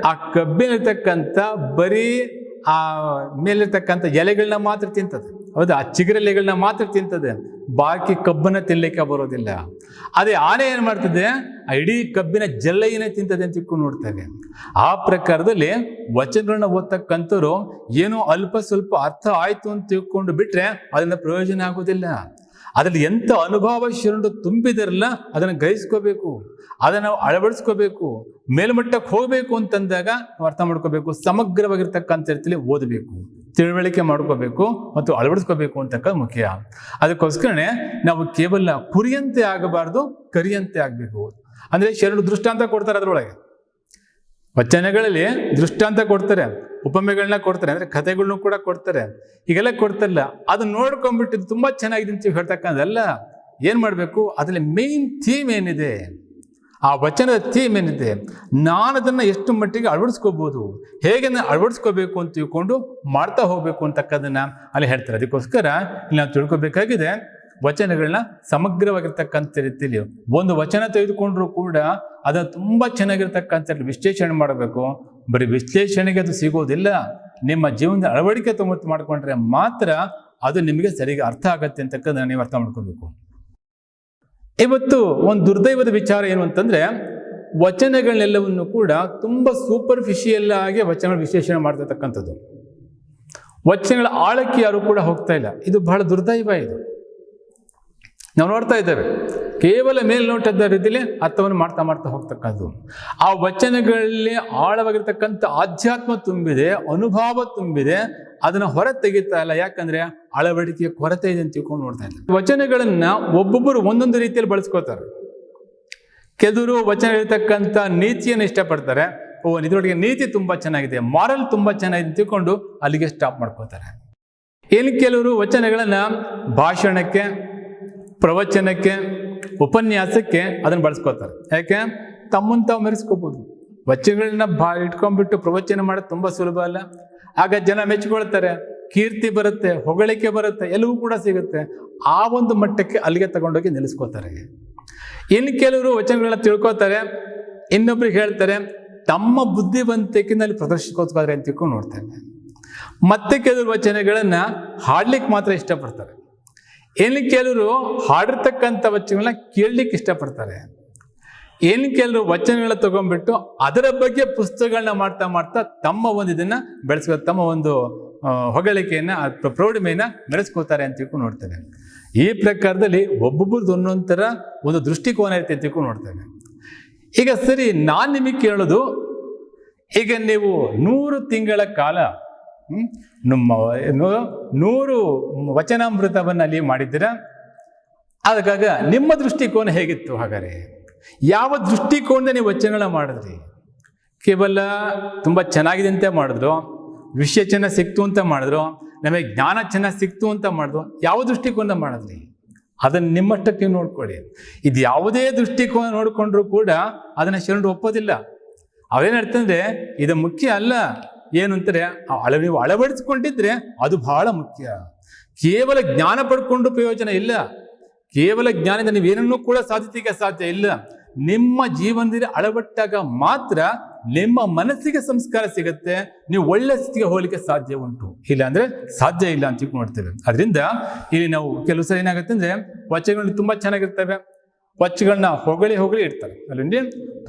ಆ ಕಬ್ಬಿನಿರ್ತಕ್ಕಂಥ ಬರೀ ಆ ಮೇಲಿರ್ತಕ್ಕಂಥ ಎಲೆಗಳನ್ನ ಮಾತ್ರ ತಿಂತದೆ. ಹೌದಾ? ಆ ಚಿಗುರೆಲೆಗಳನ್ನ ಮಾತ್ರ ತಿಂತದೆ. ಬಾಕಿ ಕಬ್ಬನ್ನ ತಿನ್ನಲಿಕ್ಕೆ ಬರೋದಿಲ್ಲ. ಅದೇ ಆನೆ ಏನು ಮಾಡ್ತದೆ? ಆ ಇಡೀ ಕಬ್ಬಿನ ಜಲ್ಲೆಯನ್ನೇ ತಿಂತದೆ ಅಂತ ತಿಳ್ಕೊಂಡು ನೋಡ್ತೇವೆ ಆ ಪ್ರಕಾರದಲ್ಲಿ ವಚನಗಳನ್ನ ಓದ್ತಕ್ಕಂಥವ್ರು ಏನೋ ಅಲ್ಪ ಸ್ವಲ್ಪ ಅರ್ಥ ಆಯಿತು ಅಂತ ತಿಳ್ಕೊಂಡು ಬಿಟ್ರೆ ಅದರಿಂದ ಪ್ರಯೋಜನ ಆಗೋದಿಲ್ಲ. ಅದ್ರಲ್ಲಿ ಎಂಥ ಅನುಭವ ಶರಣು ತುಂಬಿದಿರಲ್ಲ, ಅದನ್ನು ಗ್ರಹಿಸ್ಕೋಬೇಕು. ಅದನ್ನು ನಾವು ಅಳವಡಿಸ್ಕೋಬೇಕು. ಮೇಲ್ಮಟ್ಟಕ್ಕೆ ಹೋಗಬೇಕು ಅಂತಂದಾಗ ನಾವು ಅರ್ಥ ಮಾಡ್ಕೋಬೇಕು. ಸಮಗ್ರವಾಗಿರ್ತಕ್ಕಂಥ ರೀತಿಯಲ್ಲಿ ಓದಬೇಕು. ತಿಳುವಳಿಕೆ ಮಾಡ್ಕೋಬೇಕು ಮತ್ತು ಅಳವಡಿಸ್ಕೋಬೇಕು ಅಂತಕ್ಕ ಮುಖ್ಯ. ಅದಕ್ಕೋಸ್ಕರನೇ ನಾವು ಕೇವಲ ಕುರಿಯಂತೆ ಆಗಬಾರ್ದು, ಕರಿಯಂತೆ ಆಗಬೇಕು. ಅಂದರೆ ಶರಣು ದೃಷ್ಟಾಂತ ಕೊಡ್ತಾರೆ ಅದರೊಳಗೆ. ವಚನಗಳಲ್ಲಿ ದೃಷ್ಟಾಂತ ಕೊಡ್ತಾರೆ, ಉಪಮೆಗಳನ್ನ ಕೊಡ್ತಾರೆ, ಅಂದರೆ ಕಥೆಗಳನ್ನೂ ಕೂಡ ಕೊಡ್ತಾರೆ. ಹೀಗೆಲ್ಲ ಕೊಡ್ತಾರಲ್ಲ, ಅದನ್ನ ನೋಡ್ಕೊಂಡ್ಬಿಟ್ಟು ತುಂಬಾ ಚೆನ್ನಾಗಿದೆ ಅಂತ ಹೇಳ್ತಕ್ಕಂಥದ್ದಲ್ಲ, ಏನು ಮಾಡಬೇಕು? ಅದರಲ್ಲಿ ಮೇನ್ ಥೀಮ್ ಏನಿದೆ? ಆ ವಚನದ ಥೀಮ್ ಏನಿದೆ? ನಾನು ಅದನ್ನು ಎಷ್ಟು ಮಟ್ಟಿಗೆ ಅಳವಡಿಸ್ಕೋಬೋದು ಹೇಗೆ ನಾನು ಅಳವಡಿಸ್ಕೋಬೇಕು ಅಂತ ತಿಳ್ಕೊಂಡು ಮಾಡ್ತಾ ಹೋಗಬೇಕು ಅಂತಕ್ಕದನ್ನು ಅಲ್ಲಿ ಹೇಳ್ತಾರೆ. ಅದಕ್ಕೋಸ್ಕರ ಇಲ್ಲಿ ನಾವು ತಿಳ್ಕೊಬೇಕಾಗಿದೆ ವಚನಗಳನ್ನ ಸಮಗ್ರವಾಗಿರ್ತಕ್ಕಂಥ ರೀತಿಯಲ್ಲಿ. ಒಂದು ವಚನ ತೆಗೆದುಕೊಂಡ್ರು ಕೂಡ ಅದನ್ನ ತುಂಬ ಚೆನ್ನಾಗಿರ್ತಕ್ಕಂಥ ವಿಶ್ಲೇಷಣೆ ಮಾಡಬೇಕು. ಬರೀ ವಿಶ್ಲೇಷಣೆಗೆ ಅದು ಸಿಗೋದಿಲ್ಲ. ನಿಮ್ಮ ಜೀವನದ ಅಳವಡಿಕೆ ತುಂಬ ಮಾಡಿಕೊಂಡ್ರೆ ಮಾತ್ರ ಅದು ನಿಮಗೆ ಸರಿಯಾಗಿ ಅರ್ಥ ಆಗತ್ತೆ ಅಂತಕ್ಕಂಥ ನೀವು ಅರ್ಥ ಮಾಡ್ಕೋಬೇಕು. ಇವತ್ತು ಒಂದು ದುರ್ದೈವದ ವಿಚಾರ ಏನು ಅಂತಂದ್ರೆ ವಚನಗಳನ್ನೆಲ್ಲವನ್ನು ಕೂಡ ತುಂಬ ಸೂಪರ್ಫಿಷಿಯಲ್ ಆಗಿ ವಚನಗಳ ವಿಶ್ಲೇಷಣೆ ಮಾಡ್ತಿರ್ತಕ್ಕಂಥದ್ದು. ವಚನಗಳ ಆಳಕ್ಕೆ ಯಾರು ಕೂಡ ಹೋಗ್ತಾ ಇಲ್ಲ. ಇದು ಬಹಳ ದುರ್ದೈವ ಇದು. ನಾವು ನೋಡ್ತಾ ಇದ್ದೇವೆ, ಕೇವಲ ಮೇಲ್ನೋಟದ ರೀತಿಯಲ್ಲಿ ಅರ್ಥವನ್ನು ಮಾಡ್ತಾ ಮಾಡ್ತಾ ಹೋಗ್ತಕ್ಕಂಥದ್ದು ಆ ವಚನಗಳಲ್ಲಿ ಆಳವಾಗಿರ್ತಕ್ಕಂಥ ಆಧ್ಯಾತ್ಮ ತುಂಬಿದೆ, ಅನುಭವ ತುಂಬಿದೆ, ಅದನ್ನ ಹೊರ ತೆಗಿತಾ ಇಲ್ಲ. ಯಾಕಂದ್ರೆ ಅಳವಡಿಕೆಯ ಕೊರತೆ ಇದೆ ಅಂತ ತಿಳ್ಕೊಂಡು ನೋಡ್ತಾ ಇದ್ದಾರೆ ವಚನಗಳನ್ನ ಒಬ್ಬೊಬ್ಬರು ಒಂದೊಂದು ರೀತಿಯಲ್ಲಿ ಬಳಸ್ಕೋತಾರೆ. ಕೆದುರು ವಚನ ಇರತಕ್ಕಂಥ ನೀತಿಯನ್ನು ಇಷ್ಟಪಡ್ತಾರೆ. ಓ, ಇದರೊಳಗೆ ನೀತಿ ತುಂಬಾ ಚೆನ್ನಾಗಿದೆ, ಮಾರಲ್ ತುಂಬಾ ಚೆನ್ನಾಗಿದೆ ಅಂತ ತಿಳ್ಕೊಂಡು ಅಲ್ಲಿಗೆ ಸ್ಟಾಪ್ ಮಾಡ್ಕೋತಾರೆ. ಇನ್ನು ಕೆಲವರು ವಚನಗಳನ್ನ ಭಾಷಣಕ್ಕೆ ಪ್ರವಚನಕ್ಕೆ, ಉಪನ್ಯಾಸಕ್ಕೆ ಅದನ್ನು ಬಳಸ್ಕೋತಾರೆ ಯಾಕೆ? ತಮ್ಮನ್ನು ತಾವು ಮೆರೆಸ್ಕೋಬೋದು. ವಚನಗಳನ್ನ ಬಾ ಇಟ್ಕೊಂಡ್ಬಿಟ್ಟು ಪ್ರವಚನ ಮಾಡೋದು ತುಂಬ ಸುಲಭ ಅಲ್ಲ. ಆಗ ಜನ ಮೆಚ್ಕೊಳ್ತಾರೆ. ಕೀರ್ತಿ ಬರುತ್ತೆ, ಹೊಗಳಿಕೆ ಬರುತ್ತೆ, ಎಲ್ಲವೂ ಕೂಡ ಸಿಗುತ್ತೆ. ಆ ಒಂದು ಮಟ್ಟಕ್ಕೆ ಅಲ್ಲಿಗೆ ತಗೊಂಡೋಗಿ ನಿಲ್ಲಿಸ್ಕೋತಾರೆ ಇನ್ನು ಕೆಲವರು ವಚನಗಳನ್ನ ತಿಳ್ಕೊತಾರೆ ಇನ್ನೊಬ್ರು ಹೇಳ್ತಾರೆ, ತಮ್ಮ ಬುದ್ಧಿವಂತಿಕೆನಲ್ಲಿ ಪ್ರದರ್ಶಿಸ್ಕೋತಾರೆ ಅಂತ ತಿಳ್ಕೊಂಡು ನೋಡ್ತೇವೆ ಮತ್ತೆ ಕೆಲವರು ವಚನಗಳನ್ನ ಹಾಡ್ಲಿಕ್ಕೆ ಮಾತ್ರ ಇಷ್ಟಪಡ್ತಾರೆ. ಇನ್ನು ಕೆಲವರು ಹಾಡಿರ್ತಕ್ಕಂಥ ವಚನಗಳನ್ನ ಕೇಳಲಿಕ್ಕೆ ಇಷ್ಟಪಡ್ತಾರೆ. ಏನು ಕೆಲವರು ವಚನಗಳನ್ನ ತಗೊಂಡ್ಬಿಟ್ಟು ಅದರ ಬಗ್ಗೆ ಪುಸ್ತಕಗಳನ್ನ ಮಾಡ್ತಾ ಮಾಡ್ತಾ ತಮ್ಮ ಒಂದು ಇದನ್ನ ಬೆಳೆಸ್ಕೊ, ತಮ್ಮ ಒಂದು ಹೊಗಳಿಕೆಯನ್ನು ಪ್ರೌಢಿಮೆಯನ್ನ ಮೆರೆಸ್ಕೋತಾರೆ ಅಂತ ತಿಳ್ಕೊಂಡು ನೋಡ್ತೇವೆ ಈ ಪ್ರಕಾರದಲ್ಲಿ ಒಬ್ಬೊಬ್ಬರದ್ದು ಒಂದೊಂದು ಥರ ಒಂದು ದೃಷ್ಟಿಕೋನ ಇರುತ್ತೆ ಅಂತ ತಿಳ್ಕೊಂಡು ನೋಡ್ತೇವೆ ಈಗ ಸರಿ, ನಾನು ನಿಮಗೆ ಕೇಳೋದು, ಈಗ ನೀವು ನೂರು ತಿಂಗಳ ಕಾಲ ನೂರು ವಚನಾಮೃತವನ್ನು ಅಲ್ಲಿ ಮಾಡಿದ್ದೀರ? ಅದಕ್ಕಾಗ ನಿಮ್ಮ ದೃಷ್ಟಿಕೋನ ಹೇಗಿತ್ತು ಹಾಗಾದ್ರೆ? ಯಾವ ದೃಷ್ಟಿಕೋನದ ನೀವು ವಚನಗಳ ಮಾಡಿದ್ರಿ? ಕೇವಲ ತುಂಬ ಚೆನ್ನಾಗಿದೆ ಅಂತ ಮಾಡಿದ್ರು, ವಿಷಯ ಚೆನ್ನಾಗಿ ಸಿಕ್ತು ಅಂತ ಮಾಡಿದ್ರು, ನಮಗೆ ಜ್ಞಾನ ಚೆನ್ನಾಗಿ ಸಿಕ್ತು ಅಂತ ಮಾಡಿದ್ರು, ಯಾವ ದೃಷ್ಟಿಕೋನ ಮಾಡಿದ್ರಿ? ಅದನ್ನು ನಿಮ್ಮಷ್ಟಕ್ಕೆ ನೋಡ್ಕೊಳ್ಳಿ. ಇದು ಯಾವುದೇ ದೃಷ್ಟಿಕೋನ ನೋಡಿಕೊಂಡ್ರು ಕೂಡ ಅದನ್ನು ಶರಣರು ಒಪ್ಪೋದಿಲ್ಲ. ಅವೇನು ಹೇಳ್ತಂದ್ರೆ ಇದು ಮುಖ್ಯ ಅಲ್ಲ. ಏನು ಅಂತಾರೆ ಅಳ ನೀವು ಅಳವಡಿಸ್ಕೊಂಡಿದ್ರೆ ಅದು ಬಹಳ ಮುಖ್ಯ. ಕೇವಲ ಜ್ಞಾನ ಪಡ್ಕೊಂಡು ಪ್ರಯೋಜನ ಇಲ್ಲ. ಕೇವಲ ಜ್ಞಾನದಿಂದ ನೀವೇನನ್ನೂ ಕೂಡ ಸಾಧಿಸಲಿಕ್ಕೆ ಸಾಧ್ಯ ಇಲ್ಲ. ನಿಮ್ಮ ಜೀವನದಲ್ಲಿ ಅಳವಟ್ಟಾಗ ಮಾತ್ರ ನಿಮ್ಮ ಮನಸ್ಸಿಗೆ ಸಂಸ್ಕಾರ ಸಿಗುತ್ತೆ. ನೀವು ಒಳ್ಳೆ ಸ್ಥಿತಿಗೆ ಹೋಗ್ಲಿಕ್ಕೆ ಸಾಧ್ಯ ಉಂಟು. ಇಲ್ಲ ಅಂದ್ರೆ ಸಾಧ್ಯ ಇಲ್ಲ ಅಂತ ನೋಡ್ತೇವೆ. ಅದರಿಂದ ಇಲ್ಲಿ ನಾವು ಕೆಲವು ಸಲ ಏನಾಗುತ್ತೆ ಅಂದ್ರೆ, ವಚನಗಳು ತುಂಬಾ ಚೆನ್ನಾಗಿರ್ತವೆ. ವಚಗಳನ್ನ ಹೊಗಳಿ ಹೊಗಳಿ ಇಡ್ತಾರೆ. ಅಲ್ಲಿಂದ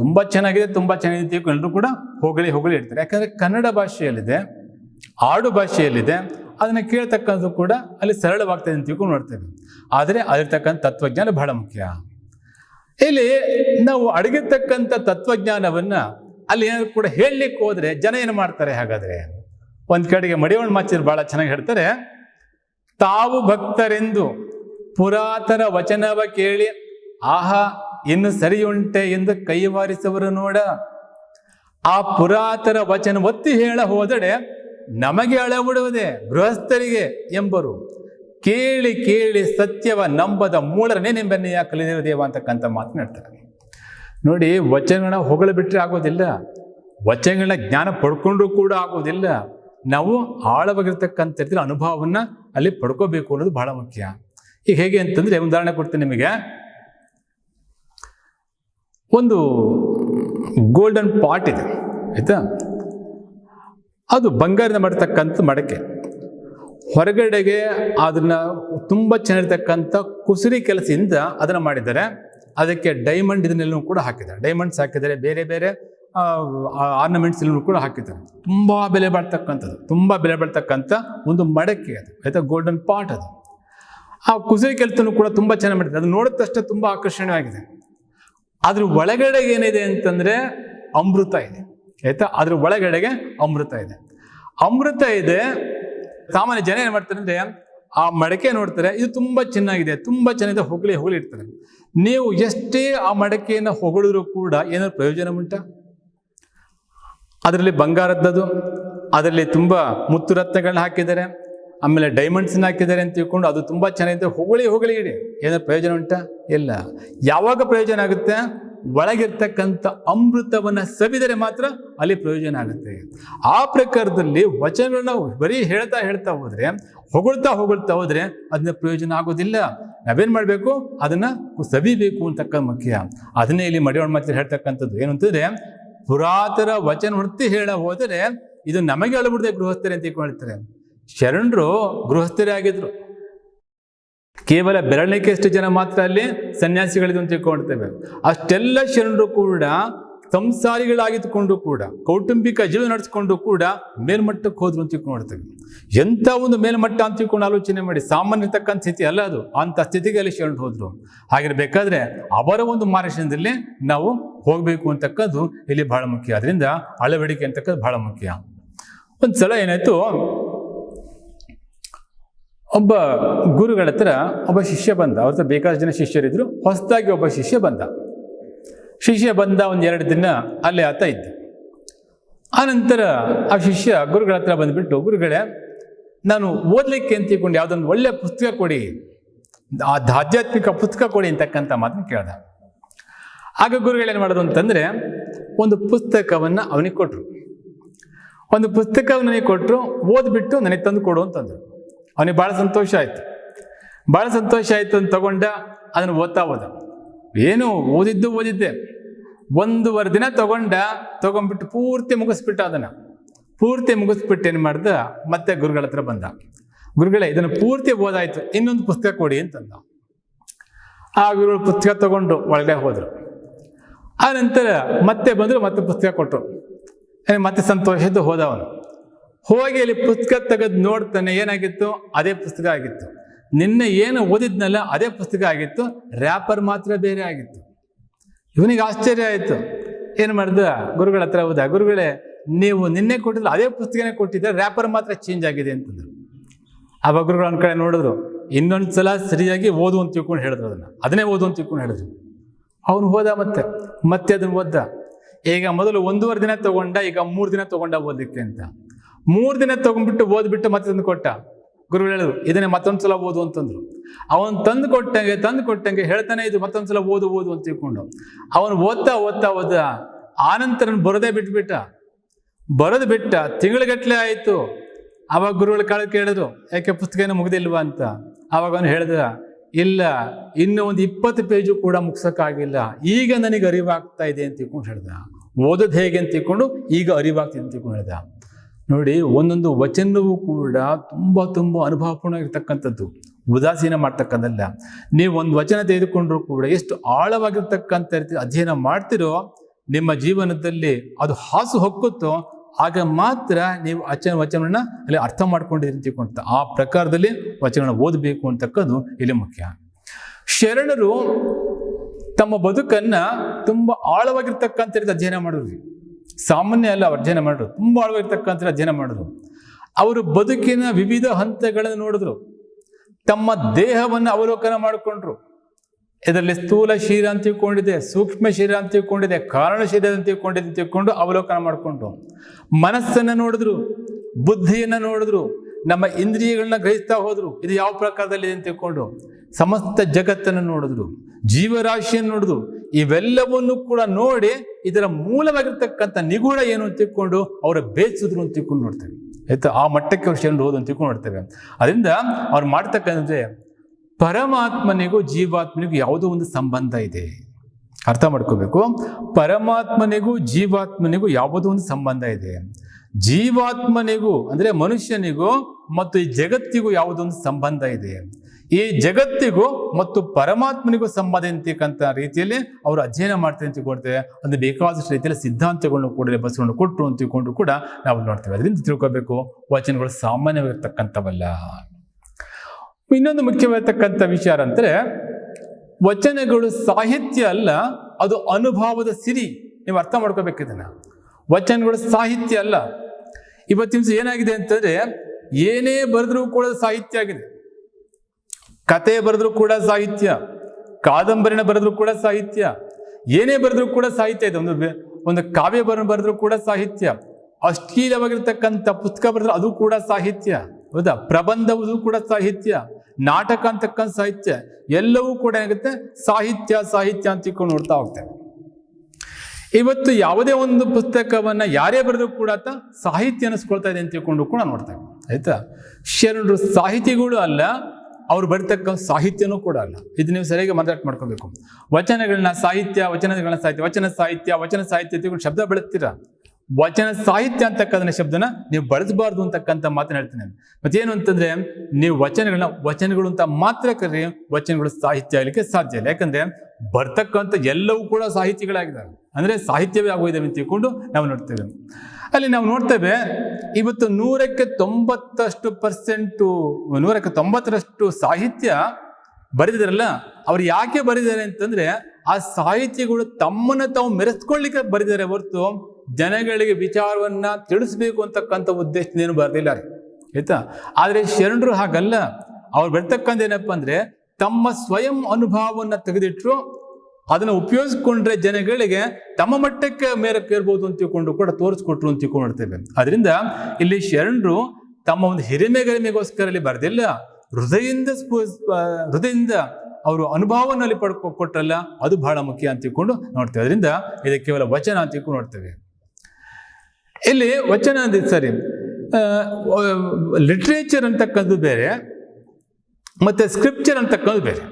ತುಂಬಾ ಚೆನ್ನಾಗಿದೆ ತುಂಬಾ ಚೆನ್ನಾಗಿದೆ ಎಲ್ಲರೂ ಕೂಡ ಹೊಗಳಿ ಹೊಗಳಿ ಇಡ್ತಾರೆ. ಯಾಕಂದ್ರೆ ಕನ್ನಡ ಭಾಷೆಯಲ್ಲಿದೆ, ಆಡು ಭಾಷೆಯಲ್ಲಿದೆ, ಅದನ್ನು ಕೇಳ್ತಕ್ಕಂಥದ್ದು ಕೂಡ ಅಲ್ಲಿ ಸರಳವಾಗ್ತದೆ ಅಂತ ತಿಳ್ಕೊಂಡು ನೋಡ್ತೇವೆ. ಆದರೆ ಅಲ್ಲಿರ್ತಕ್ಕಂಥ ತತ್ವಜ್ಞಾನ ಬಹಳ ಮುಖ್ಯ. ಇಲ್ಲಿ ನಾವು ಅಡಗಿರ್ತಕ್ಕಂಥ ತತ್ವಜ್ಞಾನವನ್ನ ಅಲ್ಲಿ ಏನಾದ್ರು ಕೂಡ ಹೇಳಲಿಕ್ಕೆ ಹೋದರೆ ಜನ ಏನು ಮಾಡ್ತಾರೆ ಹಾಗಾದ್ರೆ? ಒಂದು ಕಡೆಗೆ ಮಡಿವಣ್ಣ ಮಾಚಿದ್ರು ಬಹಳ ಚೆನ್ನಾಗಿ ಹೇಳ್ತಾರೆ, ತಾವು ಭಕ್ತರೆಂದು ಪುರಾತನ ವಚನವ ಕೇಳಿ ಆಹಾ, ಇನ್ನು ಸರಿಯುಂಟೆ ಎಂದು ಕೈವಾರಿಸವರು ನೋಡ. ಆ ಪುರಾತನ ವಚನ ಒತ್ತಿ ಹೇಳ ಹೋದಡೆ ನಮಗೆ ಅಳಬಿಡುವುದೇ ಗೃಹಸ್ಥರಿಗೆ ಎಂಬರು. ಕೇಳಿ ಕೇಳಿ ಸತ್ಯವ ನಂಬದ ಮೂಳನೇ ನಿಂಬೆನ್ನೆಯ ಕಲಿದೇವ ದೇವ ಅಂತಕ್ಕಂಥ ಮಾತನಾಡ್ತಾರೆ ನೋಡಿ ವಚನಗಳನ್ನ ಹೊಗಳ ಬಿಟ್ಟರೆ ಆಗೋದಿಲ್ಲ. ವಚನಗಳನ್ನ ಜ್ಞಾನ ಪಡ್ಕೊಂಡ್ರೂ ಕೂಡ ಆಗೋದಿಲ್ಲ. ನಾವು ಆಳವಾಗಿರ್ತಕ್ಕಂಥ ಅನುಭವವನ್ನ ಅಲ್ಲಿ ಪಡ್ಕೋಬೇಕು ಅನ್ನೋದು ಬಹಳ ಮುಖ್ಯ. ಈಗ ಹೇಗೆ ಅಂತಂದ್ರೆ, ಉದಾಹರಣೆ ಕೊಡ್ತೀನಿ ನಿಮಗೆ. ಒಂದು ಗೋಲ್ಡನ್ ಪಾಟ್ ಇದೆ, ಆಯಿತಾ? ಅದು ಬಂಗಾರದ ಮಾಡಿರ್ತಕ್ಕಂಥ ಮಡಕೆ. ಹೊರಗಡೆಗೆ ಅದನ್ನ ತುಂಬ ಚೆನ್ನಾಗಿರ್ತಕ್ಕಂಥ ಕುಸುರಿ ಕೆಲಸದಿಂದ ಅದನ್ನು ಮಾಡಿದ್ದಾರೆ. ಅದಕ್ಕೆ ಡೈಮಂಡ್ ಇದನ್ನೆಲ್ಲೂ ಕೂಡ ಹಾಕಿದ್ದಾರೆ. ಡೈಮಂಡ್ಸ್ ಹಾಕಿದ್ದಾರೆ, ಬೇರೆ ಬೇರೆ ಆರ್ನಮೆಂಟ್ಸ್ ಎಲ್ಲೂ ಕೂಡ ಹಾಕಿದ್ದಾರೆ. ತುಂಬ ಬೆಲೆ ಬಾಳ್ತಕ್ಕಂಥದ್ದು, ತುಂಬ ಬೆಲೆ ಬಾಳ್ತಕ್ಕಂಥ ಒಂದು ಮಡಕೆ ಅದು, ಆಯಿತಾ? ಗೋಲ್ಡನ್ ಪಾಟ್ ಅದು. ಆ ಕುಸುರಿ ಕೆಲಸನೂ ಕೂಡ ತುಂಬ ಚೆನ್ನಾಗಿ ಮಾಡಿದ್ದಾರೆ. ಅದು ನೋಡಿದ ತಕ್ಷಣ ತುಂಬ ಆಕರ್ಷಣೀಯವಾಗಿದೆ. ಅದ್ರ ಒಳಗಡೆ ಏನಿದೆ ಅಂತಂದ್ರೆ ಅಮೃತ ಇದೆ. ಆಯಿತಾ? ಅದ್ರ ಒಳಗಡೆಗೆ ಅಮೃತ ಇದೆ. ಅಮೃತ ಇದೆ. ಸಾಮಾನ್ಯ ಜನ ಏನು ಮಾಡ್ತಾರೆ ಅಂದ್ರೆ ಆ ಮಡಕೆ ನೋಡ್ತಾರೆ, ಇದು ತುಂಬಾ ಚೆನ್ನಾಗಿದೆ ತುಂಬಾ ಚೆನ್ನಾಗಿದೆ, ಹೊಗಳಿ ಹೊಗಳಿ ಇರ್ತಾರೆ ನೀವು ಎಷ್ಟೇ ಆ ಮಡಕೆಯನ್ನು ಹೊಗಳಿದ್ರು ಕೂಡ ಏನಾದ್ರು ಪ್ರಯೋಜನ ಉಂಟ? ಅದರಲ್ಲಿ ಬಂಗಾರದ್ದದು, ಅದರಲ್ಲಿ ತುಂಬಾ ಮುತ್ತು ರತ್ನಗಳನ್ನ ಹಾಕಿದ್ದಾರೆ. ಆಮೇಲೆ ಡೈಮಂಡ್ಸನ್ನ ಹಾಕಿದ್ದಾರೆ ಅಂತ ತಿಳ್ಕೊಂಡು ಅದು ತುಂಬ ಚೆನ್ನಾಗಿದೆ. ಹೊಗಳಿ ಹೊಗಳಿ ಇಡಿ. ಏನಾದ್ರು ಪ್ರಯೋಜನ ಉಂಟಾ? ಇಲ್ಲ. ಯಾವಾಗ ಪ್ರಯೋಜನ ಆಗುತ್ತೆ? ಒಳಗಿರ್ತಕ್ಕಂಥ ಅಮೃತವನ್ನು ಸವಿದರೆ ಮಾತ್ರ ಅಲ್ಲಿ ಪ್ರಯೋಜನ ಆಗುತ್ತೆ. ಆ ಪ್ರಕಾರದಲ್ಲಿ ವಚನಗಳನ್ನ ಬರೀ ಹೇಳ್ತಾ ಹೇಳ್ತಾ ಹೋದರೆ, ಹೊಗಳ್ತಾ ಹೊಗಳ್ತಾ ಹೋದರೆ ಅದನ್ನ ಪ್ರಯೋಜನ ಆಗೋದಿಲ್ಲ. ನಾವೇನು ಮಾಡಬೇಕು? ಅದನ್ನು ಸವಿಬೇಕು ಅಂತಕ್ಕ ಮುಖ್ಯ. ಅದನ್ನೇ ಇಲ್ಲಿ ಮಡಿವಾಳ ಮಾತ್ರ ಹೇಳ್ತಕ್ಕಂಥದ್ದು. ಏನು ಅಂತಂದರೆ ಪುರಾತರ ವಚನ ಹೊರತಿ ಹೇಳ ಹೋದರೆ ಇದು ನಮಗೆ ಅಳಬಿಡದೆ ಗೃಹಸ್ಥರೆ ಅಂತ ಹೇಳ್ತಾರೆ. ಶರಣರು ಗೃಹಸ್ಥರೇ ಆಗಿದ್ರು. ಕೇವಲ ಬೆರಳಿಕೆಯಷ್ಟು ಜನ ಮಾತ್ರ ಅಲ್ಲಿ ಸನ್ಯಾಸಿಗಳಿದು ಅಂತ ತಿಳ್ಕೊಳ್ತೇವೆ ಅಷ್ಟೆಲ್ಲ ಶರಣರು ಕೂಡ ಸಂಸಾರಿಗಳಾಗಿದ್ದುಕೊಂಡು ಕೂಡ, ಕೌಟುಂಬಿಕ ಜೀವನ ನಡೆಸಿಕೊಂಡು ಕೂಡ ಮೇಲ್ಮಟ್ಟಕ್ಕೆ ಹೋದ್ರು ಅಂತ ತಿಳ್ಕೊಳ್ತೇವೆ ಎಂಥ ಒಂದು ಮೇಲ್ಮಟ್ಟ ಅಂತ ತಿಳ್ಕೊಂಡು ಆಲೋಚನೆ ಮಾಡಿ, ಸಾಮಾನ್ಯ ಇರ್ತಕ್ಕಂಥ ಸ್ಥಿತಿ ಅಲ್ಲ ಅದು. ಅಂತ ಸ್ಥಿತಿಗೆ ಅಲ್ಲಿ ಶರಣರು ಹೋದ್ರು. ಹಾಗಿರ್ಬೇಕಾದ್ರೆ ಅವರ ಒಂದು ಮಾರ್ಗದರ್ಶನದಲ್ಲಿ ನಾವು ಹೋಗಬೇಕು ಅಂತಕ್ಕದ್ದು ಇಲ್ಲಿ ಬಹಳ ಮುಖ್ಯ. ಅದರಿಂದ ಅಳವಡಿಕೆ ಅಂತಕ್ಕದ್ದು ಬಹಳ ಮುಖ್ಯ. ಒಂದು ಸಲ ಏನಾಯ್ತು ಒಬ್ಬ ಗುರುಗಳ ಹತ್ರ ಒಬ್ಬ ಶಿಷ್ಯ ಬಂದ. ಅವ್ರ ಹತ್ರ ಬೇಕಾದಷ್ಟು ಜನ ಶಿಷ್ಯರಿದ್ರು. ಹೊಸದಾಗಿ ಒಬ್ಬ ಶಿಷ್ಯ ಬಂದ. ಶಿಷ್ಯ ಬಂದ ಒಂದು ಎರಡು ದಿನ ಅಲ್ಲೇ ಆತ ಇದ್ದ. ಆನಂತರ ಆ ಶಿಷ್ಯ ಗುರುಗಳ ಹತ್ರ ಬಂದ್ಬಿಟ್ಟು, ಗುರುಗಳೇ, ನಾನು ಓದಲಿಕ್ಕೆ ಅಂತ ತಿಳ್ಕೊಂಡು ಯಾವುದೊಂದು ಒಳ್ಳೆ ಪುಸ್ತಕ ಕೊಡಿ. ಆ ಆಧ್ಯಾತ್ಮಿಕ ಪುಸ್ತಕ ಕೊಡಿ ಅಂತಕ್ಕಂಥ ಮಾತನ್ನು ಕೇಳ್ದ. ಆಗ ಗುರುಗಳೇನು ಮಾಡೋದು ಅಂತಂದ್ರೆ, ಒಂದು ಪುಸ್ತಕವನ್ನು ಅವನಿಗೆ ಕೊಟ್ಟರು ಒಂದು ಪುಸ್ತಕವನ್ನು ನನಗೆ ಕೊಟ್ಟರು ಓದ್ಬಿಟ್ಟು ನನಗೆ ತಂದು ಕೊಡು ಅಂತಂದ್ರು. ಅವನಿಗೆ ಭಾಳ ಸಂತೋಷ ಆಯ್ತು. ಭಾಳ ಸಂತೋಷ ಆಯ್ತು ಅಂತ ತಗೊಂಡ ಅದನ್ನು ಓದ್ತಾ ಹೋದ. ಏನು ಓದಿದ್ದು ಓದಿದ್ದೆ. ಒಂದೂವರೆ ದಿನ ತಗೊಂಡ ತಗೊಂಡ್ಬಿಟ್ಟು ಪೂರ್ತಿ ಮುಗಿಸ್ಬಿಟ್ಟ ಅದನ್ನು. ಪೂರ್ತಿ ಮುಗಿಸ್ಬಿಟ್ಟು ಏನು ಮಾಡ್ದ? ಮತ್ತೆ ಗುರುಗಳ ಹತ್ರ ಬಂದ. ಗುರುಗಳೇ, ಇದನ್ನು ಪೂರ್ತಿ ಓದಾಯ್ತು. ಇನ್ನೊಂದು ಪುಸ್ತಕ ಕೊಡಿ ಅಂತಂದ. ಆ ಗುರುಗಳು ಪುಸ್ತಕ ತಗೊಂಡು ಒಳಗಡೆ ಹೋದರು. ಆ ನಂತರ ಮತ್ತೆ ಬಂದರು ಮತ್ತೆ ಪುಸ್ತಕ ಕೊಟ್ಟರು ಮತ್ತೆ ಸಂತೋಷದ್ದು ಹೋದ ಅವನು ಹೋಗಿ ಅಲ್ಲಿ ಪುಸ್ತಕ ತೆಗೆದು ನೋಡ್ತಾನೆ ಏನಾಗಿತ್ತು? ಅದೇ ಪುಸ್ತಕ ಆಗಿತ್ತು. ನಿನ್ನೆ ಏನು ಓದಿದ್ನಲ್ಲ ಅದೇ ಪುಸ್ತಕ ಆಗಿತ್ತು. ರ್ಯಾಪರ್ ಮಾತ್ರ ಬೇರೆ ಆಗಿತ್ತು. ಇವನಿಗೆ ಆಶ್ಚರ್ಯ ಆಯಿತು. ಏನು ಮಾಡ್ದ? ಗುರುಗಳ ಹತ್ರ ಹೋದ. ಗುರುಗಳೇ, ನೀವು ನಿನ್ನೆ ಕೊಟ್ಟಿದ್ರು ಅದೇ ಪುಸ್ತಕನೇ ಕೊಟ್ಟಿದ್ದೆ ರ್ಯಾಪರ್ ಮಾತ್ರ ಚೇಂಜ್ ಆಗಿದೆ ಅಂತಂದರು. ಆ ಗುರುಗಳು ಒಂದು ಕಡೆ ನೋಡಿದ್ರು, ಇನ್ನೊಂದು ಸಲ ಸರಿಯಾಗಿ ಓದು ಅಂತ ತಿಳ್ಕೊಂಡು ಹೇಳಿದ್ರು ಅದನ್ನು. ಅದನ್ನೇ ಓದು ಅಂತ ತಿಳ್ಕೊಂಡು ಹೇಳಿದ್ರು. ಅವನು ಹೋದ ಮತ್ತೆ ಮತ್ತೆ ಅದನ್ನು ಓದ್ದ. ಈಗ ಮೊದಲು ಒಂದೂವರೆ ದಿನ ತಗೊಂಡ, ಈಗ ಮೂರು ದಿನ ತಗೊಂಡ ಓದಲಿಕ್ಕೆ ಅಂತ. ಮೂರು ದಿನ ತಗೊಂಡ್ಬಿಟ್ಟು ಓದ್ಬಿಟ್ಟು ಮತ್ತೆ ತಂದು ಕೊಟ್ಟ. ಗುರುಗಳು ಹೇಳಿದ್ರು ಇದನ್ನೇ ಮತ್ತೊಂದು ಸಲ ಓದು ಅಂತಂದ್ರು. ಅವನು ತಂದು ಕೊಟ್ಟಂಗೆ ತಂದು ಕೊಟ್ಟಂಗೆ ಹೇಳ್ತಾನೆ ಇದು ಮತ್ತೊಂದ್ಸಲ ಓದು ಓದು ಅಂತ ತಿಳ್ಕೊಂಡು. ಅವನು ಓದ್ತಾ ಓದ್ತಾ ಓದ ಆನಂತರ ಬರೋದೇ ಬಿಟ್ಬಿಟ್ಟ. ಬರೋದು ಬಿಟ್ಟ, ತಿಂಗಳಗಟ್ಲೆ ಆಯಿತು. ಆವಾಗ ಗುರುಗಳ ಕಾಳ ಕೇಳಿದ್ರು, ಯಾಕೆ ಪುಸ್ತಕ ಏನು ಮುಗ್ದಿಲ್ವಾ? ಅಂತ. ಅವಾಗ ಅವನು ಹೇಳ್ದ, ಇಲ್ಲ, ಇನ್ನು ಒಂದು ಇಪ್ಪತ್ತು ಪೇಜು ಕೂಡ ಮುಗ್ಸೋಕ್ಕಾಗಿಲ್ಲ. ಈಗ ನನಗೆ ಅರಿವಾಗ್ತಾ ಇದೆ ಅಂತ ತಿಳ್ಕೊಂಡು ಹೇಳ್ದ. ಓದೋದು ಹೇಗೆ ಅಂತ ತಿಳ್ಕೊಂಡು, ಈಗ ಅರಿವಾಗ್ತಿದೆ ಅಂತ ತಿಳ್ಕೊಂಡು ಹೇಳ್ದ. ನೋಡಿ, ಒಂದೊಂದು ವಚನವೂ ಕೂಡ ತುಂಬ ತುಂಬ ಅನುಭವಪೂರ್ಣವಾಗಿರ್ತಕ್ಕಂಥದ್ದು. ಉದಾಸೀನ ಮಾಡ್ತಕ್ಕಂಥಲ್ಲ ನೀವು ಒಂದು ವಚನ ತೆಗೆದುಕೊಂಡ್ರೂ ಕೂಡ ಎಷ್ಟು ಆಳವಾಗಿರ್ತಕ್ಕಂಥ ರೀತಿ ಅಧ್ಯಯನ ಮಾಡ್ತಿರೋ, ನಿಮ್ಮ ಜೀವನದಲ್ಲಿ ಅದು ಹಾಸು ಹೊಕ್ಕುತ್ತೋ, ಆಗ ಮಾತ್ರ ನೀವು ಅಚನ ವಚನವನ್ನು ಅಲ್ಲಿ ಅರ್ಥ ಮಾಡ್ಕೊಂಡಿದ್ದೀರಿ ಅಂತ ತಿಳ್ಕೊಂತ ಆ ಪ್ರಕಾರದಲ್ಲಿ ವಚನಗಳನ್ನ ಓದಬೇಕು ಅಂತಕ್ಕದ್ದು ಇಲ್ಲಿ ಮುಖ್ಯ. ಶರಣರು ತಮ್ಮ ಬದುಕನ್ನ ತುಂಬ ಆಳವಾಗಿರ್ತಕ್ಕಂಥ ರೀತಿ ಅಧ್ಯಯನ ಮಾಡಿದ್ರು. ಸಾಮಾನ್ಯ ಅಲ್ಲ ಅವ್ರು ಅಧ್ಯಯನ ಮಾಡಿದ್ರು. ತುಂಬ ಆಳವಾಗಿರ್ತಕ್ಕಂಥ ಅಧ್ಯಯನ ಮಾಡಿದ್ರು. ಅವರು ಬದುಕಿನ ವಿವಿಧ ಹಂತಗಳನ್ನು ನೋಡಿದ್ರು. ತಮ್ಮ ದೇಹವನ್ನು ಅವಲೋಕನ ಮಾಡಿಕೊಂಡ್ರು. ಇದರಲ್ಲಿ ಸ್ಥೂಲ ಶರೀರ ಅಂತ ತಿಳ್ಕೊಂಡಿದೆ, ಸೂಕ್ಷ್ಮ ಶರೀರ ಅಂತ ತಿಳ್ಕೊಂಡಿದೆ, ಕಾರಣ ಶರೀರ ಅಂತ ತಿಳ್ಕೊಂಡಿದೆ ಅಂತ ತಿಳ್ಕೊಂಡು ಅವಲೋಕನ ಮಾಡಿಕೊಂಡು ಮನಸ್ಸನ್ನು ನೋಡಿದ್ರು, ಬುದ್ಧಿಯನ್ನು ನೋಡಿದ್ರು, ನಮ್ಮ ಇಂದ್ರಿಯಗಳನ್ನ ಗ್ರಹಿಸ್ತಾ ಹೋದ್ರು. ಇದು ಯಾವ ಪ್ರಕಾರದಲ್ಲಿ ಅಂತ ತಿಳ್ಕೊಂಡು ಸಮಸ್ತ ಜಗತ್ತನ್ನು ನೋಡಿದ್ರು. ಜೀವರಾಶಿಯನ್ನು ನೋಡಿದ್ರು. ಇವೆಲ್ಲವನ್ನು ಕೂಡ ನೋಡಿ ಇದರ ಮೂಲವಾಗಿರ್ತಕ್ಕಂಥ ನಿಗೂಢ ಏನು ಅಂತ ತಿಳ್ಕೊಂಡು ಅವರ ಬೇಯಿಸಿದ್ರು ಅಂತ ತಿಳ್ಕೊಂಡು ನೋಡ್ತೇವೆ. ಆಯ್ತಾ? ಆ ಮಟ್ಟಕ್ಕೆ ಅವ್ರು ಶರಣರು ಅಂತ ತಿಳ್ಕೊಂಡು ನೋಡ್ತೇವೆ. ಅದರಿಂದ ಅವ್ರು ಮಾಡ್ತಕ್ಕಂಥದ್ದೇ ಪರಮಾತ್ಮನಿಗೂ ಜೀವಾತ್ಮನಿಗೂ ಯಾವುದೋ ಒಂದು ಸಂಬಂಧ ಇದೆ. ಅರ್ಥ ಮಾಡ್ಕೋಬೇಕು. ಪರಮಾತ್ಮನಿಗೂ ಜೀವಾತ್ಮನಿಗೂ ಯಾವುದೋ ಒಂದು ಸಂಬಂಧ ಇದೆ. ಜೀವಾತ್ಮನಿಗೂ ಅಂದ್ರೆ ಮನುಷ್ಯನಿಗೂ ಮತ್ತು ಈ ಜಗತ್ತಿಗೂ ಯಾವುದೊಂದು ಸಂಬಂಧ ಇದೆ. ಈ ಜಗತ್ತಿಗೂ ಮತ್ತು ಪರಮಾತ್ಮನಿಗೂ ಸಂಬಂಧ ಅಂತಕ್ಕಂಥ ರೀತಿಯಲ್ಲಿ ಅವರು ಅಧ್ಯಯನ ಮಾಡ್ತಾರೆ ಅಂತ ತಿಳ್ಕೊಳ್ತೇವೆ ಒಂದು ಬೇಕಾದಷ್ಟು ರೀತಿಯಲ್ಲಿ ಸಿದ್ಧಾಂತಗಳನ್ನು ಕೂಡ ಬಸ್ಗಳನ್ನು ಕೊಟ್ಟರು ಅಂತ ತಿಳ್ಕೊಂಡು ಕೂಡ ನಾವು ನೋಡ್ತೇವೆ. ಅದರಿಂದ ತಿಳ್ಕೋಬೇಕು. ವಚನಗಳು ಸಾಮಾನ್ಯವಾಗಿರ್ತಕ್ಕಂಥವಲ್ಲ. ಇನ್ನೊಂದು ಮುಖ್ಯವಾಗಿರ್ತಕ್ಕಂಥ ವಿಚಾರ ಅಂದ್ರೆ ವಚನಗಳು ಸಾಹಿತ್ಯ ಅಲ್ಲ, ಅದು ಅನುಭವದ ಸಿರಿ. ನೀವು ಅರ್ಥ ಮಾಡ್ಕೋಬೇಕು ಇದನ್ನ. ವಚನಗಳು ಸಾಹಿತ್ಯ ಅಲ್ಲ. ಇವತ್ತಿನ ಏನಾಗಿದೆ ಅಂತಂದ್ರೆ ಏನೇ ಬರೆದ್ರೂ ಕೂಡ ಸಾಹಿತ್ಯ ಆಗಿದೆ. ಕತೆ ಬರೆದ್ರೂ ಕೂಡ ಸಾಹಿತ್ಯ, ಕಾದಂಬರಿನ ಬರೆದ್ರೂ ಕೂಡ ಸಾಹಿತ್ಯ, ಏನೇ ಬರೆದ್ರೂ ಕೂಡ ಸಾಹಿತ್ಯ ಇದೆ ಒಂದು ಒಂದು ಕಾವ್ಯ ಬರ, ಬರೆದ್ರೂ ಕೂಡ ಸಾಹಿತ್ಯ, ಅಶ್ಲೀಲವಾಗಿರ್ತಕ್ಕಂಥ ಪುಸ್ತಕ ಬರೆದ್ರೆ ಅದು ಕೂಡ ಸಾಹಿತ್ಯ, ಹೌದಾ? ಪ್ರಬಂಧವೂ ಕೂಡ ಸಾಹಿತ್ಯ, ನಾಟಕ ಅಂತಕ್ಕಂಥ ಸಾಹಿತ್ಯ, ಎಲ್ಲವೂ ಕೂಡ ಏನಾಗುತ್ತೆ? ಸಾಹಿತ್ಯ ಸಾಹಿತ್ಯ ಅಂತ ತಿಳ್ಕೊಂಡು ನೋಡ್ತಾ ಹೋಗ್ತೇವೆ. ಇವತ್ತು ಯಾವುದೇ ಒಂದು ಪುಸ್ತಕವನ್ನ ಯಾರೇ ಬರೆದ್ರು ಕೂಡ ಆತ ಸಾಹಿತ್ಯ ಅನಿಸ್ಕೊಳ್ತಾ ಇದೆ ಅಂತ ತಿಳ್ಕೊಂಡು ಕೂಡ ನೋಡ್ತೇವೆ, ಆಯ್ತಾ? ಶರಣರು ಸಾಹಿತಿಗಳು ಅಲ್ಲ ಅವ್ರು ಬರ್ತಕ್ಕಂಥ ಸಾಹಿತ್ಯನೂ ಕೂಡ ಅಲ್ಲ. ಇದು ನೀವು ಸರಿಯಾಗಿ ಮಾತಾಡ್ ಮಾಡ್ಕೋಬೇಕು. ವಚನಗಳನ್ನ ಸಾಹಿತ್ಯ ವಚನಗಳನ್ನ ಸಾಹಿತ್ಯ, ವಚನ ಸಾಹಿತ್ಯ ವಚನ ಸಾಹಿತ್ಯ ತಿಳ್ಕೊಂಡು ಶಬ್ದ ಬೆಳೆಸ್ತೀರಾ? ವಚನ ಸಾಹಿತ್ಯ ಅಂತಕ್ಕಂಥ ಶಬ್ದನ ನೀವು ಬಳಸಬಾರ್ದು ಅಂತಕ್ಕಂಥ ಮಾತನ್ನ ಹೇಳ್ತೀನಿ. ಮತ್ತೇನು ಅಂತಂದ್ರೆ, ನೀವು ವಚನಗಳನ್ನ ವಚನಗಳು ಅಂತ ಮಾತ್ರ ಕರೆ, ವಚನಗಳು ಸಾಹಿತ್ಯ ಆಗಲಿಕ್ಕೆ ಸಾಧ್ಯ ಇಲ್ಲ. ಯಾಕಂದ್ರೆ ಬರ್ತಕ್ಕಂಥ ಎಲ್ಲವೂ ಕೂಡ ಸಾಹಿತ್ಯಗಳಾಗಿದ್ದಾವೆ ಅಂದ್ರೆ ಸಾಹಿತ್ಯವೇ ಆಗೋಗಿದೆ ಅಂತ ತಿಳ್ಕೊಂಡು ನಾವು ನೋಡ್ತೇವೆ. ಅಲ್ಲಿ ನಾವು ನೋಡ್ತೇವೆ, ಇವತ್ತು ನೂರಕ್ಕೆ ತೊಂಬತ್ತಷ್ಟು ಪರ್ಸೆಂಟು, ನೂರಕ್ಕೆ ತೊಂಬತ್ತರಷ್ಟು ಸಾಹಿತ್ಯ ಬರೆದಿದಾರಲ್ಲ ಅವ್ರು ಯಾಕೆ ಬರೆದಿದ್ದಾರೆ ಅಂತಂದ್ರೆ, ಆ ಸಾಹಿತ್ಯಗಳು ತಮ್ಮನ್ನ ತಾವು ಮೆರೆಸ್ಕೊಳ್ಳಿಕ್ಕೆ ಬರೆದಿದ್ದಾರೆ ಹೊರತು ಜನಗಳಿಗೆ ವಿಚಾರವನ್ನ ತಿಳಿಸ್ಬೇಕು ಅಂತಕ್ಕಂಥ ಉದ್ದೇಶನೇನು ಬರೆದಿಲ್ಲ ಆಯ್ತಾ? ಆದರೆ ಶರಣರು ಹಾಗಲ್ಲ, ಅವ್ರು ಬರ್ತಕ್ಕಂಥ ಏನಪ್ಪ ಅಂದ್ರೆ, ತಮ್ಮ ಸ್ವಯಂ ಅನುಭವವನ್ನ ತೆಗೆದಿಟ್ರು ಅದನ್ನ ಉಪಯೋಗಿಸ್ಕೊಂಡ್ರೆ ಜನಗಳಿಗೆ ತಮ್ಮ ಮಟ್ಟಕ್ಕೆ ಮೇಲಕ್ಕೆ ಇರ್ಬೋದು ಅಂತ ತಿಳ್ಕೊಂಡು ಕೂಡ ತೋರಿಸ್ಕೊಟ್ರು ಅಂತ ತಿಳ್ಕೊಂಡಿರ್ತೇವೆ ಅದರಿಂದ ಇಲ್ಲಿ ಶರಣರು ತಮ್ಮ ಒಂದು ಹಿರಿಮೆಗಳಿಮೆಗೋಸ್ಕರ ಅಲ್ಲಿ ಬರೆದಿಲ್ಲ, ಹೃದಯದಿಂದ ಹೃದಯದಿಂದ ಅವರು ಅನುಭವನಲ್ಲಿ ಪಡ್ಕೊ, ಕೊಟ್ರಲ್ಲ, ಅದು ಬಹಳ ಮುಖ್ಯ ಅಂತ ತಿಳ್ಕೊಂಡು ನೋಡ್ತೇವೆ. ಅದರಿಂದ ಇದು ಕೇವಲ ವಚನ ಅಂತ ತಿಳ್ಕೊಂಡು ನೋಡ್ತೇವೆ. ಇಲ್ಲಿ ವಚನ ಅಂದ್ರೆ ಸರಿ ಲಿಟ್ರೇಚರ್ ಅಂತಕ್ಕಂಥದ್ದು ಬೇರೆ, ಮತ್ತೆ ಸ್ಕ್ರಿಪ್ಚರ್ ಅಂತಕ್ಕಂಥದ್ದು ಬೇರೆ.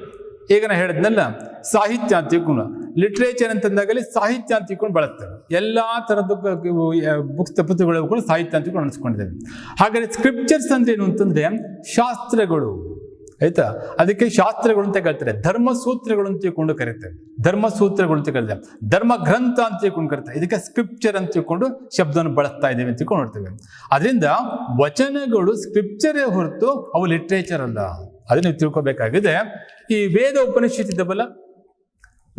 ಈಗ ನಾ ಹೇಳಿದ್ನಲ್ಲ ಸಾಹಿತ್ಯ ಅಂತ ತಿಳ್ಕೊಂಡು ಲಿಟ್ರೇಚರ್ ಅಂತಂದಾಗಲಿ ಸಾಹಿತ್ಯ ಅಂತ ತಿಳ್ಕೊಂಡು ಬಳಸ್ತೇವೆ ಎಲ್ಲಾ ತರದ್ದು ಬುಕ್ಸ್ ಪುಸ್ತಕಗಳು ಕೂಡ ಸಾಹಿತ್ಯ ಅಂತ ತಿಳ್ಕೊಂಡು ಅನಿಸ್ಕೊಂಡಿದ್ದೇವೆ. ಹಾಗಾದ್ರೆ ಸ್ಕ್ರಿಪ್ಚರ್ಸ್ ಅಂದ್ರೆ ಏನು ಅಂತಂದ್ರೆ ಶಾಸ್ತ್ರಗಳು. ಆಯ್ತಾ? ಅದಕ್ಕೆ ಶಾಸ್ತ್ರಗಳು ಅಂತ ಕರಿತಾರೆ. ಧರ್ಮಸೂತ್ರಗಳು ಅಂತ ತಿಳ್ಕೊಂಡು ಕರೀತಾರೆ. ಧರ್ಮಸೂತ್ರಗಳು ಅಂತ ಕರೀತಾರೆ. ಧರ್ಮ ಗ್ರಂಥ ಅಂತ ತಿಳ್ಕೊಂಡು ಕರೀತಾರೆ. ಇದಕ್ಕೆ ಸ್ಕ್ರಿಪ್ಚರ್ ಅಂತ ತಿಳ್ಕೊಂಡು ಶಬ್ದವನ್ನು ಬಳಸ್ತಾ ಇದ್ದೇವೆ ಅಂತ ತಿಳ್ಕೊಂಡು ನೋಡ್ತೇವೆ. ಅದರಿಂದ ವಚನಗಳು ಸ್ಕ್ರಿಪ್ಚರೇ ಹೊರತು ಅವು ಲಿಟ್ರೇಚರ್ ಅಲ್ಲ. ಅದನ್ನ ನೀವು ತಿಳ್ಕೊಬೇಕಾಗಿದೆ. ಈ ವೇದ ಉಪನಿಷತ್ ಇದ್ದವಲ್ಲ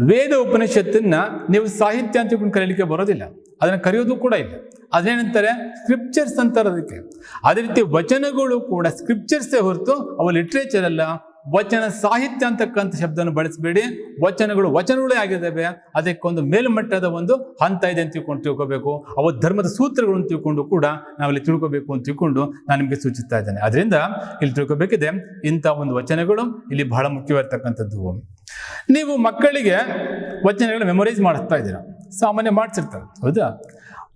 ವೇದ ಉಪನಿಷತ್ತನ್ನ ನೀವು ಸಾಹಿತ್ಯ ಅಂತ ತಿಳ್ಕೊಂಡು ಕರೀಲಿಕ್ಕೆ ಬರೋದಿಲ್ಲ. ಅದನ್ನ ಕರೆಯೋದು ಕೂಡ ಇಲ್ಲ. ಅದೇನಂತಾರೆ? ಸ್ಕ್ರಿಪ್ಚರ್ಸ್ ಅಂತಾರೆ ಅದಕ್ಕೆ ಅದೇ ರೀತಿ ವಚನಗಳು ಕೂಡ ಸ್ಕ್ರಿಪ್ಚರ್ಸೇ ಹೊರತು ಅವು ಲಿಟ್ರೇಚರ್ ಅಲ್ಲ. ವಚನ ಸಾಹಿತ್ಯ ಅಂತಕ್ಕಂಥ ಶಬ್ದವನ್ನು ಬಳಸಬೇಡಿ. ವಚನಗಳು ವಚನಗಳೇ ಆಗಿದ್ದಾವೆ. ಅದಕ್ಕೊಂದು ಮೇಲ್ಮಟ್ಟದ ಒಂದು ಹಂತ ಇದೆ ಅಂತ ತಿಳ್ಕೊಂಡು ತಿಳ್ಕೋಬೇಕು. ಅವು ಧರ್ಮದ ಸೂತ್ರಗಳನ್ನು ತಿಳ್ಕೊಂಡು ಕೂಡ ನಾವಿಲ್ಲಿ ತಿಳ್ಕೋಬೇಕು ಅಂತ ತಿಳ್ಕೊಂಡು ನಾನು ನಿಮಗೆ ಸೂಚಿಸ್ತಾ ಇದ್ದೇನೆ. ಅದರಿಂದ ಇಲ್ಲಿ ತಿಳ್ಕೋಬೇಕಿದೆ. ಇಂಥ ಒಂದು ವಚನಗಳು ಇಲ್ಲಿ ಬಹಳ ಮುಖ್ಯವಾಗಿರ್ತಕ್ಕಂಥದ್ದು. ನೀವು ಮಕ್ಕಳಿಗೆ ವಚನಗಳು ಮೆಮೊರೈಸ್ ಮಾಡಿಸ್ತಾ ಇದ್ದೀರಾ. ಸಾಮಾನ್ಯ ಮಾಡಿಸಿರ್ತಾರೆ. ಹೌದಾ?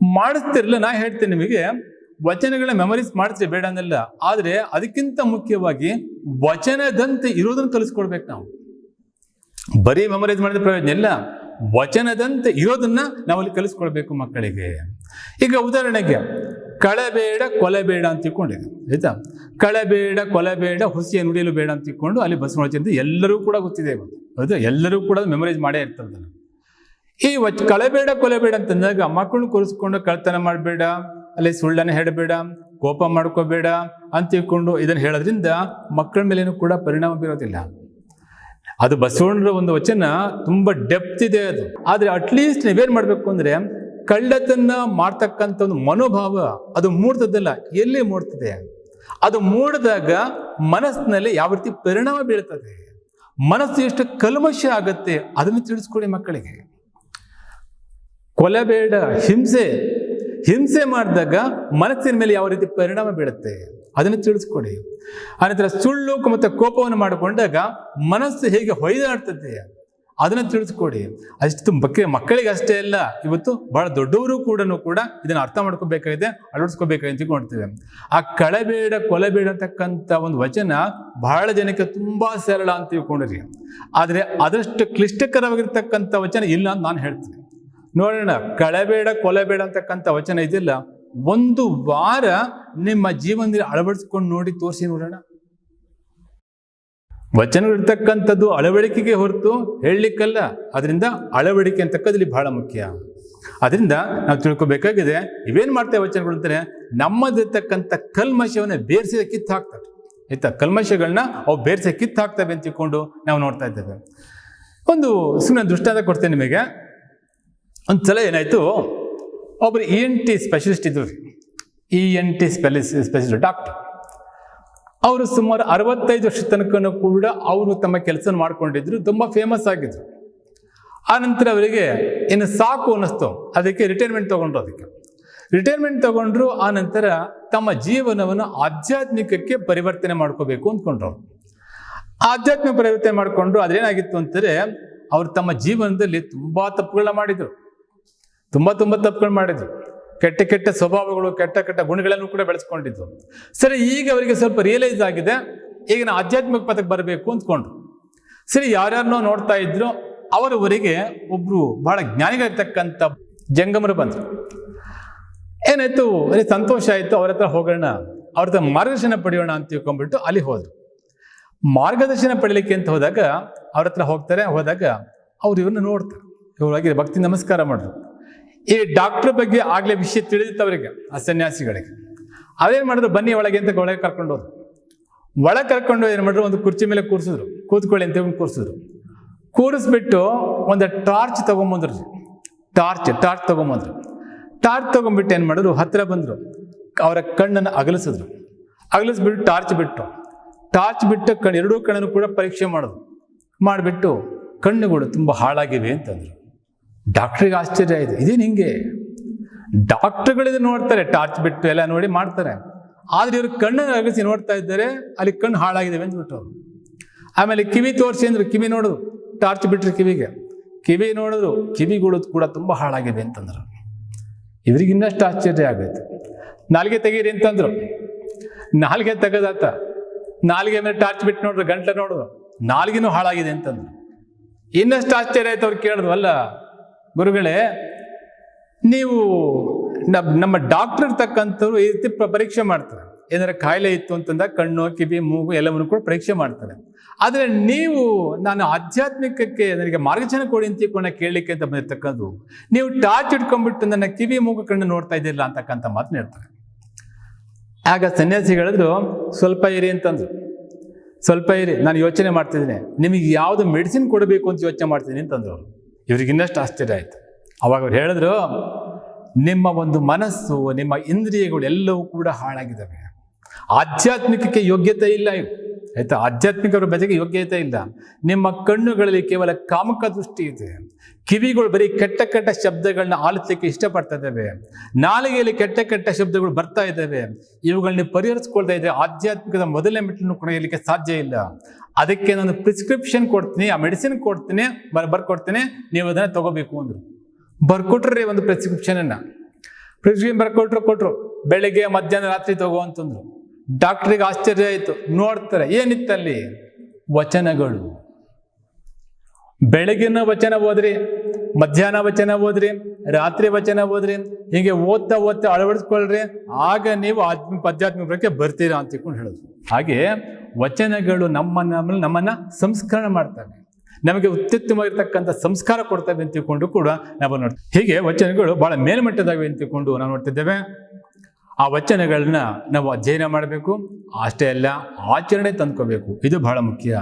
ಮಾಡಿಸ್ತಿರಲಿಲ್ಲ, ನಾ ಹೇಳ್ತೇನೆ ನಿಮಗೆ. ವಚನಗಳನ್ನ ಮೆಮೊರೀಸ್ ಮಾಡ್ತೀವಿ, ಬೇಡ ಅನ್ನಲ್ಲ. ಆದರೆ ಅದಕ್ಕಿಂತ ಮುಖ್ಯವಾಗಿ ವಚನದಂತೆ ಇರೋದನ್ನು ಕಲಿಸ್ಕೊಡ್ಬೇಕು ನಾವು. ಬರೀ ಮೆಮೊರೈಸ್ ಮಾಡಿದ ಪ್ರಯೋಜನ ಇಲ್ಲ. ವಚನದಂತೆ ಇರೋದನ್ನ ನಾವಲ್ಲಿ ಕಲಿಸ್ಕೊಳ್ಬೇಕು ಮಕ್ಕಳಿಗೆ. ಈಗ ಉದಾಹರಣೆಗೆ, ಕಳೆಬೇಡ, ಕೊಲೆಬೇಡ ಅಂತ ತಿಳ್ಕೊಂಡಿದೆ, ಆಯ್ತಾ? ಕಳೆಬೇಡ, ಕೊಲೆಬೇಡ, ಹುಸಿಯ ನುಡಿಯಲು ಬೇಡ ಅಂತ ತಿಳ್ಕೊಂಡು ಅಲ್ಲಿ ಬಸವಣ್ಣ ಎಲ್ಲರೂ ಕೂಡ ಗೊತ್ತಿದೆ ಹೌದು? ಎಲ್ಲರೂ ಕೂಡ ಮೆಮೊರೈಸ್ ಮಾಡೇ ಇರ್ತಾರೆ. ಈ ವಚ್, ಕಳೆಬೇಡ, ಕೊಲೆಬೇಡ ಅಂತಂದಾಗ ಮಕ್ಕಳನ್ನ ಕೂರಿಸ್ಕೊಂಡು ಕಳ್ತನ ಮಾಡಬೇಡ ಅಲ್ಲಿ ಸುಳ್ಳನ್ನು ಹೇಳಬೇಡ, ಕೋಪ ಮಾಡ್ಕೋಬೇಡ ಅಂತ ತಿಳ್ಕೊಂಡು ಇದನ್ನು ಹೇಳೋದ್ರಿಂದ ಮಕ್ಕಳ ಮೇಲೇನು ಕೂಡ ಪರಿಣಾಮ ಬೀರೋದಿಲ್ಲ. ಅದು ಬಸವಣ್ಣರ ಒಂದು ವಚನ ತುಂಬ ಡೆಪ್ತ್ ಇದೆ ಅದು. ಆದರೆ ಅಟ್ಲೀಸ್ಟ್ ನೀವೇನು ಮಾಡಬೇಕು ಅಂದರೆ ಕಳ್ಳತನ ಮಾಡ್ತಕ್ಕಂಥ ಒಂದು ಮನೋಭಾವ ಅದು ಮೂಡ್ತದಲ್ಲ, ಎಲ್ಲಿ ಮೂಡ್ತದೆ? ಅದು ಮೂಡಿದಾಗ ಮನಸ್ಸಿನಲ್ಲಿ ಯಾವ ರೀತಿ ಪರಿಣಾಮ ಬೀಳ್ತದೆ? ಮನಸ್ಸು ಎಷ್ಟು ಕಲ್ಮಶ ಆಗುತ್ತೆ? ಅದನ್ನು ತಿಳಿಸ್ಕೊಡಿ ಮಕ್ಕಳಿಗೆ. ಕೊಲೆ ಬೇಡ, ಹಿಂಸೆ ಹಿಂಸೆ ಮಾಡಿದಾಗ ಮನಸ್ಸಿನ ಮೇಲೆ ಯಾವ ರೀತಿ ಪರಿಣಾಮ ಬೀಳುತ್ತೆ? ಅದನ್ನು ತಿಳಿಸ್ಕೊಡಿ. ಅನಂತರ ಸುಳ್ಳು ಮತ್ತು ಕೋಪವನ್ನು ಮಾಡಿಕೊಂಡಾಗ ಮನಸ್ಸು ಹೇಗೆ ಹೊಯ್ದಾಡ್ತದೆ? ಅದನ್ನು ತಿಳಿಸ್ಕೊಡಿ. ಅಷ್ಟು ಬಗ್ಗೆ ಮಕ್ಕಳಿಗೆ ಅಷ್ಟೇ ಅಲ್ಲ, ಇವತ್ತು ಬಹಳ ದೊಡ್ಡವರು ಕೂಡ ಕೂಡ ಇದನ್ನು ಅರ್ಥ ಮಾಡ್ಕೋಬೇಕಾಗಿದೆ, ಅಳವಡಿಸ್ಕೋಬೇಕಾಗಿದೆ ತಿಳ್ಕೊಳ್ತೇವೆ. ಆ ಕಳೆಬೇಡ, ಕೊಲೆಬೇಡ ಅಂತಕ್ಕಂಥ ಒಂದು ವಚನ ಬಹಳ ಜನಕ್ಕೆ ತುಂಬ ಸರಳ ಅಂತ ತಿಳ್ಕೊಂಡಿರಿ. ಆದರೆ ಅದಷ್ಟು ಕ್ಲಿಷ್ಟಕರವಾಗಿರ್ತಕ್ಕಂಥ ವಚನ ಇಲ್ಲ ಅಂತ ನಾನು ಹೇಳ್ತೀನಿ. ನೋಡೋಣ ಕಳೆಬೇಡ ಕೊಲೆಬೇಡ ಅಂತಕ್ಕಂಥ ವಚನ ಇದೆಯಲ್ಲ ಒಂದು ವಾರ ನಿಮ್ಮ ಜೀವನದಲ್ಲಿ ಅಳವಡಿಸ್ಕೊಂಡು ನೋಡಿ ತೋರಿಸಿ ನೋಡೋಣ. ವಚನಗಳಿರ್ತಕ್ಕಂಥದ್ದು ಅಳವಡಿಕೆಗೆ ಹೊರತು ಹೇಳಲಿಕ್ಕಲ್ಲ ಅದರಿಂದ ಅಳವಡಿಕೆ ಅಂತಕ್ಕದ್ರಲ್ಲಿ ಬಹಳ ಮುಖ್ಯ. ಅದರಿಂದ ನಾವು ತಿಳ್ಕೊಬೇಕಾಗಿದೆ, ಇವೇನು ಮಾಡ್ತೇವೆ ವಚನಗಳು ಅಂತಾರೆ ನಮ್ಮದಿರ್ತಕ್ಕಂಥ ಕಲ್ಮಶವನ್ನು ಬೇರ್ಸಿದ ಕಿತ್ತು ಹಾಕ್ತಾರೆ ಆಯ್ತಾ? ಕಲ್ಮಶಗಳನ್ನ ಅವು ಬೇರ್ಸಿ ಕಿತ್ತು ಹಾಕ್ತವೆ ಅಂತ ತಿಳ್ಕೊಂಡು ನಾವು ನೋಡ್ತಾ ಇದ್ದೇವೆ. ಒಂದು ಸುಮ್ಮನೆ ದೃಷ್ಟಾಂತ ಕೊಡ್ತೇನೆ ನಿಮಗೆ. ಒಂದು ಸಲ ಏನಾಯಿತು? ಒಬ್ಬರು ಇ ಎನ್ ಟಿ ಸ್ಪೆಷಲಿಸ್ಟ್ ಇದ್ರು. ರೀ ಇ ಎನ್ ಟಿ ಸ್ಪೆಲಿಸ್ ಸ್ಪೆಷಲಿಸ್ಟ್ ಡಾಕ್ಟರ್ ಅವರು ಸುಮಾರು ಅರವತ್ತೈದು ವರ್ಷ ತನಕನೂ ಕೂಡ ಅವರು ತಮ್ಮ ಕೆಲಸ ಮಾಡ್ಕೊಂಡಿದ್ರು, ತುಂಬ ಫೇಮಸ್ ಆಗಿದ್ರು. ಆ ನಂತರ ಅವರಿಗೆ ಏನು ಸಾಕು ಅನ್ನಿಸ್ತು. ಅದಕ್ಕೆ ರಿಟೈರ್ಮೆಂಟ್ ತೊಗೊಂಡ್ರು ಅದಕ್ಕೆ. ರಿಟೈರ್ಮೆಂಟ್ ತೊಗೊಂಡ್ರು, ಆ ನಂತರ ತಮ್ಮ ಜೀವನವನ್ನು ಆಧ್ಯಾತ್ಮಿಕಕ್ಕೆ ಪರಿವರ್ತನೆ ಮಾಡ್ಕೋಬೇಕು ಅಂದ್ಕೊಂಡ್ರು. ಆಧ್ಯಾತ್ಮಿಕ ಪರಿವರ್ತನೆ ಮಾಡಿಕೊಂಡ್ರು ಅದೇನಾಗಿತ್ತು ಅಂತಂದರೆ ಅವರು ತಮ್ಮ ಜೀವನದಲ್ಲಿ ತುಂಬ ತಪ್ಪುಗಳನ್ನ ಮಾಡಿದರು. ತುಂಬ ತುಂಬ ತಪ್ಪುಗಳು ಮಾಡಿದ್ರು. ಕೆಟ್ಟ ಕೆಟ್ಟ ಸ್ವಭಾವಗಳು, ಕೆಟ್ಟ ಕೆಟ್ಟ ಗುಣಗಳನ್ನು ಕೂಡ ಬೆಳೆಸ್ಕೊಂಡಿದ್ರು. ಸರಿ, ಈಗ ಅವರಿಗೆ ಸ್ವಲ್ಪ ರಿಯಲೈಸ್ ಆಗಿದೆ. ಈಗ ನಾ ಆಧ್ಯಾತ್ಮಿಕ ಪಥಕ್ಕೆ ಬರಬೇಕು ಅಂದ್ಕೊಂಡ್ರು. ಸರಿ ಯಾರ್ಯಾರನ್ನೋ ನೋಡ್ತಾ ಇದ್ರು, ಅವರವರಿಗೆ ಒಬ್ರು ಬಹಳ ಜ್ಞಾನಿಗಳಿರ್ತಕ್ಕಂಥ ಜಂಗಮರು ಬಂದರು. ಏನಾಯ್ತು? ಅದೇ ಸಂತೋಷ ಆಯಿತು, ಅವ್ರ ಹತ್ರ ಹೋಗೋಣ, ಅವ್ರ ಹತ್ರ ಮಾರ್ಗದರ್ಶನ ಪಡೆಯೋಣ ಅಂತ ತಿಳ್ಕೊಂಡ್ಬಿಟ್ಟು ಅಲ್ಲಿ ಹೋದ್ರು. ಮಾರ್ಗದರ್ಶನ ಪಡೀಲಿಕ್ಕೆ ಅಂತ ಹೋದಾಗ, ಅವ್ರ ಹತ್ರ ಹೋಗ್ತಾರೆ, ಹೋದಾಗ ಅವ್ರು ಇವ್ರನ್ನ ನೋಡ್ತಾರೆ. ಇವರಾಗಿ ಭಕ್ತಿ ನಮಸ್ಕಾರ ಮಾಡಿದ್ರು ಈ ಡಾಕ್ಟರ್ ಬಗ್ಗೆ ಆಗ್ಲೇ ವಿಷಯ ತಿಳಿದಿತ್ತು ಅವರಿಗೆ ಆ ಸನ್ಯಾಸಿಗಳಿಗೆ. ಅದೇನು ಮಾಡಿದ್ರು? ಬನ್ನಿ ಒಳಗೆ ಅಂತ ಒಳಗೆ ಕರ್ಕೊಂಡು ಹೋದ್ರು. ಒಳಗೆ ಕರ್ಕೊಂಡು ಏನು ಮಾಡಿದ್ರು? ಒಂದು ಕುರ್ಚಿ ಮೇಲೆ ಕೂರಿಸಿದ್ರು. ಕೂತ್ಕೊಳ್ಳಿ ಅಂತ ಕೂರಿಸಿದ್ರು. ಕೂರಿಸ್ಬಿಟ್ಟು ಒಂದು ಟಾರ್ಚ್ ತೊಗೊಂಬಂದ್ರು ಟಾರ್ಚ್ ಟಾರ್ಚ್ ತೊಗೊಂಬಂದ್ರು. ಟಾರ್ಚ್ ತೊಗೊಂಡ್ಬಿಟ್ಟು ಏನು ಮಾಡಿದ್ರು? ಹತ್ತಿರ ಬಂದರು. ಅವರ ಕಣ್ಣನ್ನು ಅಗಲಿಸಿದ್ರು. ಅಗಲಿಸ್ಬಿಟ್ಟು ಟಾರ್ಚ್ ಬಿಟ್ಟು. ಟಾರ್ಚ್ ಬಿಟ್ಟು ಕಣ್ಣು ಎರಡೂ ಕಣ್ಣನ್ನು ಕೂಡ ಪರೀಕ್ಷೆ ಮಾಡಿದ್ರು. ಮಾಡಿಬಿಟ್ಟು ಕಣ್ಣುಗಳು ತುಂಬ ಹಾಳಾಗಿವೆ ಅಂತಂದರು. ಡಾಕ್ಟ್ರಿಗೆ ಆಶ್ಚರ್ಯ ಆಯಿತು ಇದೇನು ಹಿಂಗೆ? ಡಾಕ್ಟ್ರುಗಳಿದು ನೋಡ್ತಾರೆ ಟಾರ್ಚ್ ಬಿಟ್ಟು ಎಲ್ಲ ನೋಡಿ ಮಾಡ್ತಾರೆ. ಆದರೆ ಇವರು ಕಣ್ಣನ್ನು ಅಗಸಿ ನೋಡ್ತಾ ಇದ್ದಾರೆ, ಅಲ್ಲಿ ಕಣ್ಣು ಹಾಳಾಗಿದೆ ಅಂದ್ಬಿಟ್ಟು ಅವರು ಆಮೇಲೆ ಕಿವಿ ತೋರಿಸಿ ಅಂದ್ರು ಕಿವಿ ನೋಡಿದ್ರು ಟಾರ್ಚ್ ಬಿಟ್ಟರು ಕಿವಿಗೆ. ಕಿವಿ ನೋಡಿದ್ರು, ಕಿವಿಗಳು ಕೂಡ ತುಂಬ ಹಾಳಾಗಿದೆ ಅಂತಂದ್ರು. ಇವ್ರಿಗೆ ಇನ್ನಷ್ಟು ಆಶ್ಚರ್ಯ ಆಗೈತೆ ನಾಲ್ಗೆ ತೆಗೀರಿ ಅಂತಂದ್ರು. ನಾಲ್ಗೆ ತೆಗೆದಾತ. ನಾಲ್ಗೆ ಮೇಲೆ ಟಾರ್ಚ್ ಬಿಟ್ಟು ನೋಡಿದ್ರು ಗಂಟೆ ನೋಡಿದ್ರು. ನಾಲ್ಗಿನೂ ಹಾಳಾಗಿದೆ ಅಂತಂದ್ರು. ಇನ್ನಷ್ಟು ಆಶ್ಚರ್ಯ ಆಯ್ತು ಅವ್ರು ಕೇಳಿದ್ರು, ಅಲ್ಲ ಗುರುಗಳೇ ನೀವು ನಮ್- ನಮ್ಮ ಡಾಕ್ಟರ್ ಇರ್ತಕ್ಕಂಥವ್ರು ಈ ರೀತಿ ಪರೀಕ್ಷೆ ಮಾಡ್ತಾರೆ. ಏನಾರ ಕಾಯಿಲೆ ಇತ್ತು ಅಂತಂದಾಗ ಕಣ್ಣು, ಕಿವಿ, ಮೂಗು ಎಲ್ಲವನ್ನು ಕೂಡ ಪರೀಕ್ಷೆ ಮಾಡ್ತಾರೆ. ಆದರೆ ನೀವು ನಾನು ಆಧ್ಯಾತ್ಮಿಕಕ್ಕೆ ನನಗೆ ಮಾರ್ಗದರ್ಶನ ಕೊಡಿ ಅಂತ ಕೂಡ ಕೇಳಲಿಕ್ಕೆ ಅಂತ ಬಂದಿರ್ತಕ್ಕಂಥದ್ದು, ನೀವು ಟಾರ್ಚ್ ಇಟ್ಕೊಂಡ್ಬಿಟ್ಟು ನನ್ನ ಕಿವಿ, ಮೂಗು, ಕಣ್ಣು ನೋಡ್ತಾ ಇದ್ದಿಲ್ಲ ಅಂತಕ್ಕಂಥ ಮಾತನ್ನ ಹೇಳ್ತಾರೆ. ಆಗ ಸನ್ಯಾಸಿ ಹೇಳಿದ್ರು ಸ್ವಲ್ಪ ಇರಿ ಅಂತಂದ್ರು. ಸ್ವಲ್ಪ ಇರಿ, ನಾನು ಯೋಚನೆ ಮಾಡ್ತಿದ್ದೀನಿ. ನಿಮಗೆ ಯಾವುದು ಮೆಡಿಸಿನ್ ಕೊಡಬೇಕು ಅಂತ ಯೋಚನೆ ಮಾಡ್ತೀನಿ ಅಂತಂದ್ರು ಇನ್ನಷ್ಟು ಆಶ್ಚರ್ಯ ಆಯಿತು. ಅವಾಗ ಅವ್ರು ಹೇಳಿದ್ರು, ನಿಮ್ಮ ಒಂದು ಮನಸ್ಸು, ನಿಮ್ಮ ಇಂದ್ರಿಯಗಳು ಎಲ್ಲವೂ ಕೂಡ ಹಾಳಾಗಿದ್ದಾವೆ. ಆಧ್ಯಾತ್ಮಿಕಕ್ಕೆ ಯೋಗ್ಯತೆ ಇಲ್ಲ ಇವು. ಆಯ್ತಾ? ಆಧ್ಯಾತ್ಮಿಕರ ಬಗೆಗೆ ಯೋಗ್ಯತೆ ಇಲ್ಲ. ನಿಮ್ಮ ಕಣ್ಣುಗಳಲ್ಲಿ ಕೇವಲ ಕಾಮಕ ದೃಷ್ಟಿ ಇದೆ. ಕಿವಿಗಳು ಬರೀ ಕೆಟ್ಟ ಕೆಟ್ಟ ಶಬ್ದಗಳನ್ನ ಆಲಿಸಲಿಕ್ಕೆ ಇಷ್ಟಪಡ್ತಾ ಇದ್ದಾವೆ. ನಾಲಿಗೆಯಲ್ಲಿ ಕೆಟ್ಟ ಕೆಟ್ಟ ಶಬ್ದಗಳು ಬರ್ತಾ ಇದ್ದಾವೆ. ಇವುಗಳನ್ನ ಪರಿಹರಿಸ್ಕೊಳ್ತಾ ಇದ್ರೆ ಆಧ್ಯಾತ್ಮಿಕದ ಮೊದಲನೇ ಮೆಟ್ಟನ್ನು ಕುಣಿಯಲಿಕ್ಕೆ ಸಾಧ್ಯ ಇಲ್ಲ. ಅದಕ್ಕೆ ನಾನು ಪ್ರಿಸ್ಕ್ರಿಪ್ಷನ್ ಕೊಡ್ತೀನಿ, ಆ ಮೆಡಿಸಿನ್ ಕೊಡ್ತೀನಿ ಬರ್ ಬರ್ಕೊಡ್ತೀನಿ, ನೀವು ಅದನ್ನ ತಗೋಬೇಕು ಅಂದ್ರು. ಬರ್ಕೊಟ್ರಿ ಒಂದು ಪ್ರಿಸ್ಕ್ರಿಪ್ಷನನ್ನು ಪ್ರಿಸ್ಕ್ರಿಪ್ಷನ್ ಬರ್ಕೊಟ್ರು ಕೊಟ್ರು, ಬೆಳಿಗ್ಗೆ, ಮಧ್ಯಾಹ್ನ, ರಾತ್ರಿ ತಗೋ ಅಂತಂದ್ರು. ಡಾಕ್ಟ್ರಿಗೆ ಆಶ್ಚರ್ಯ ಆಯಿತು, ನೋಡ್ತಾರೆ, ಏನಿತ್ತಲ್ಲಿ? ವಚನಗಳು. ಬೆಳಗಿನ ವಚನ ಓದ್ರಿ, ಮಧ್ಯಾಹ್ನ ವಚನ ಓದ್ರಿ, ರಾತ್ರಿ ವಚನ ಓದ್ರಿ, ಹೀಗೆ ಓದ್ತಾ ಓದ್ತಾ ಅಳವಡಿಸ್ಕೊಳ್ರಿ, ಆಗ ನೀವು ಆಧ್ಯಾತ್ಮಿಕ ಆಧ್ಯಾತ್ಮಿಕಕ್ಕೆ ಬರ್ತೀರಾ ಅಂತ ತಿಳ್ಕೊಂಡು ಹೇಳಿದ್ರು ಹಾಗೆ ವಚನಗಳು ನಮ್ಮ ನಮ್ಮಲ್ಲಿ ನಮ್ಮನ್ನ ಸಂಸ್ಕರಣ ಮಾಡ್ತವೆ. ನಮಗೆ ಅತ್ಯುತ್ತಮವಾಗಿರ್ತಕ್ಕಂಥ ಸಂಸ್ಕಾರ ಕೊಡ್ತವೆ ಅಂತ ತಿಳ್ಕೊಂಡು ಕೂಡ ನಾವು ನೋಡ್ತೀವಿ. ಹೀಗೆ ವಚನಗಳು ಬಹಳ ಮೇಲ್ಮಟ್ಟದಾಗಿವೆ ಅಂತ ತಿಳ್ಕೊಂಡು ನಾವು ನೋಡ್ತಿದ್ದೇವೆ. ಆ ವಚನಗಳನ್ನ ನಾವು ಅಧ್ಯಯನ ಮಾಡಬೇಕು. ಅಷ್ಟೇ ಅಲ್ಲ, ಆಚರಣೆ ತಂದ್ಕೋಬೇಕು. ಇದು ಬಹಳ ಮುಖ್ಯ.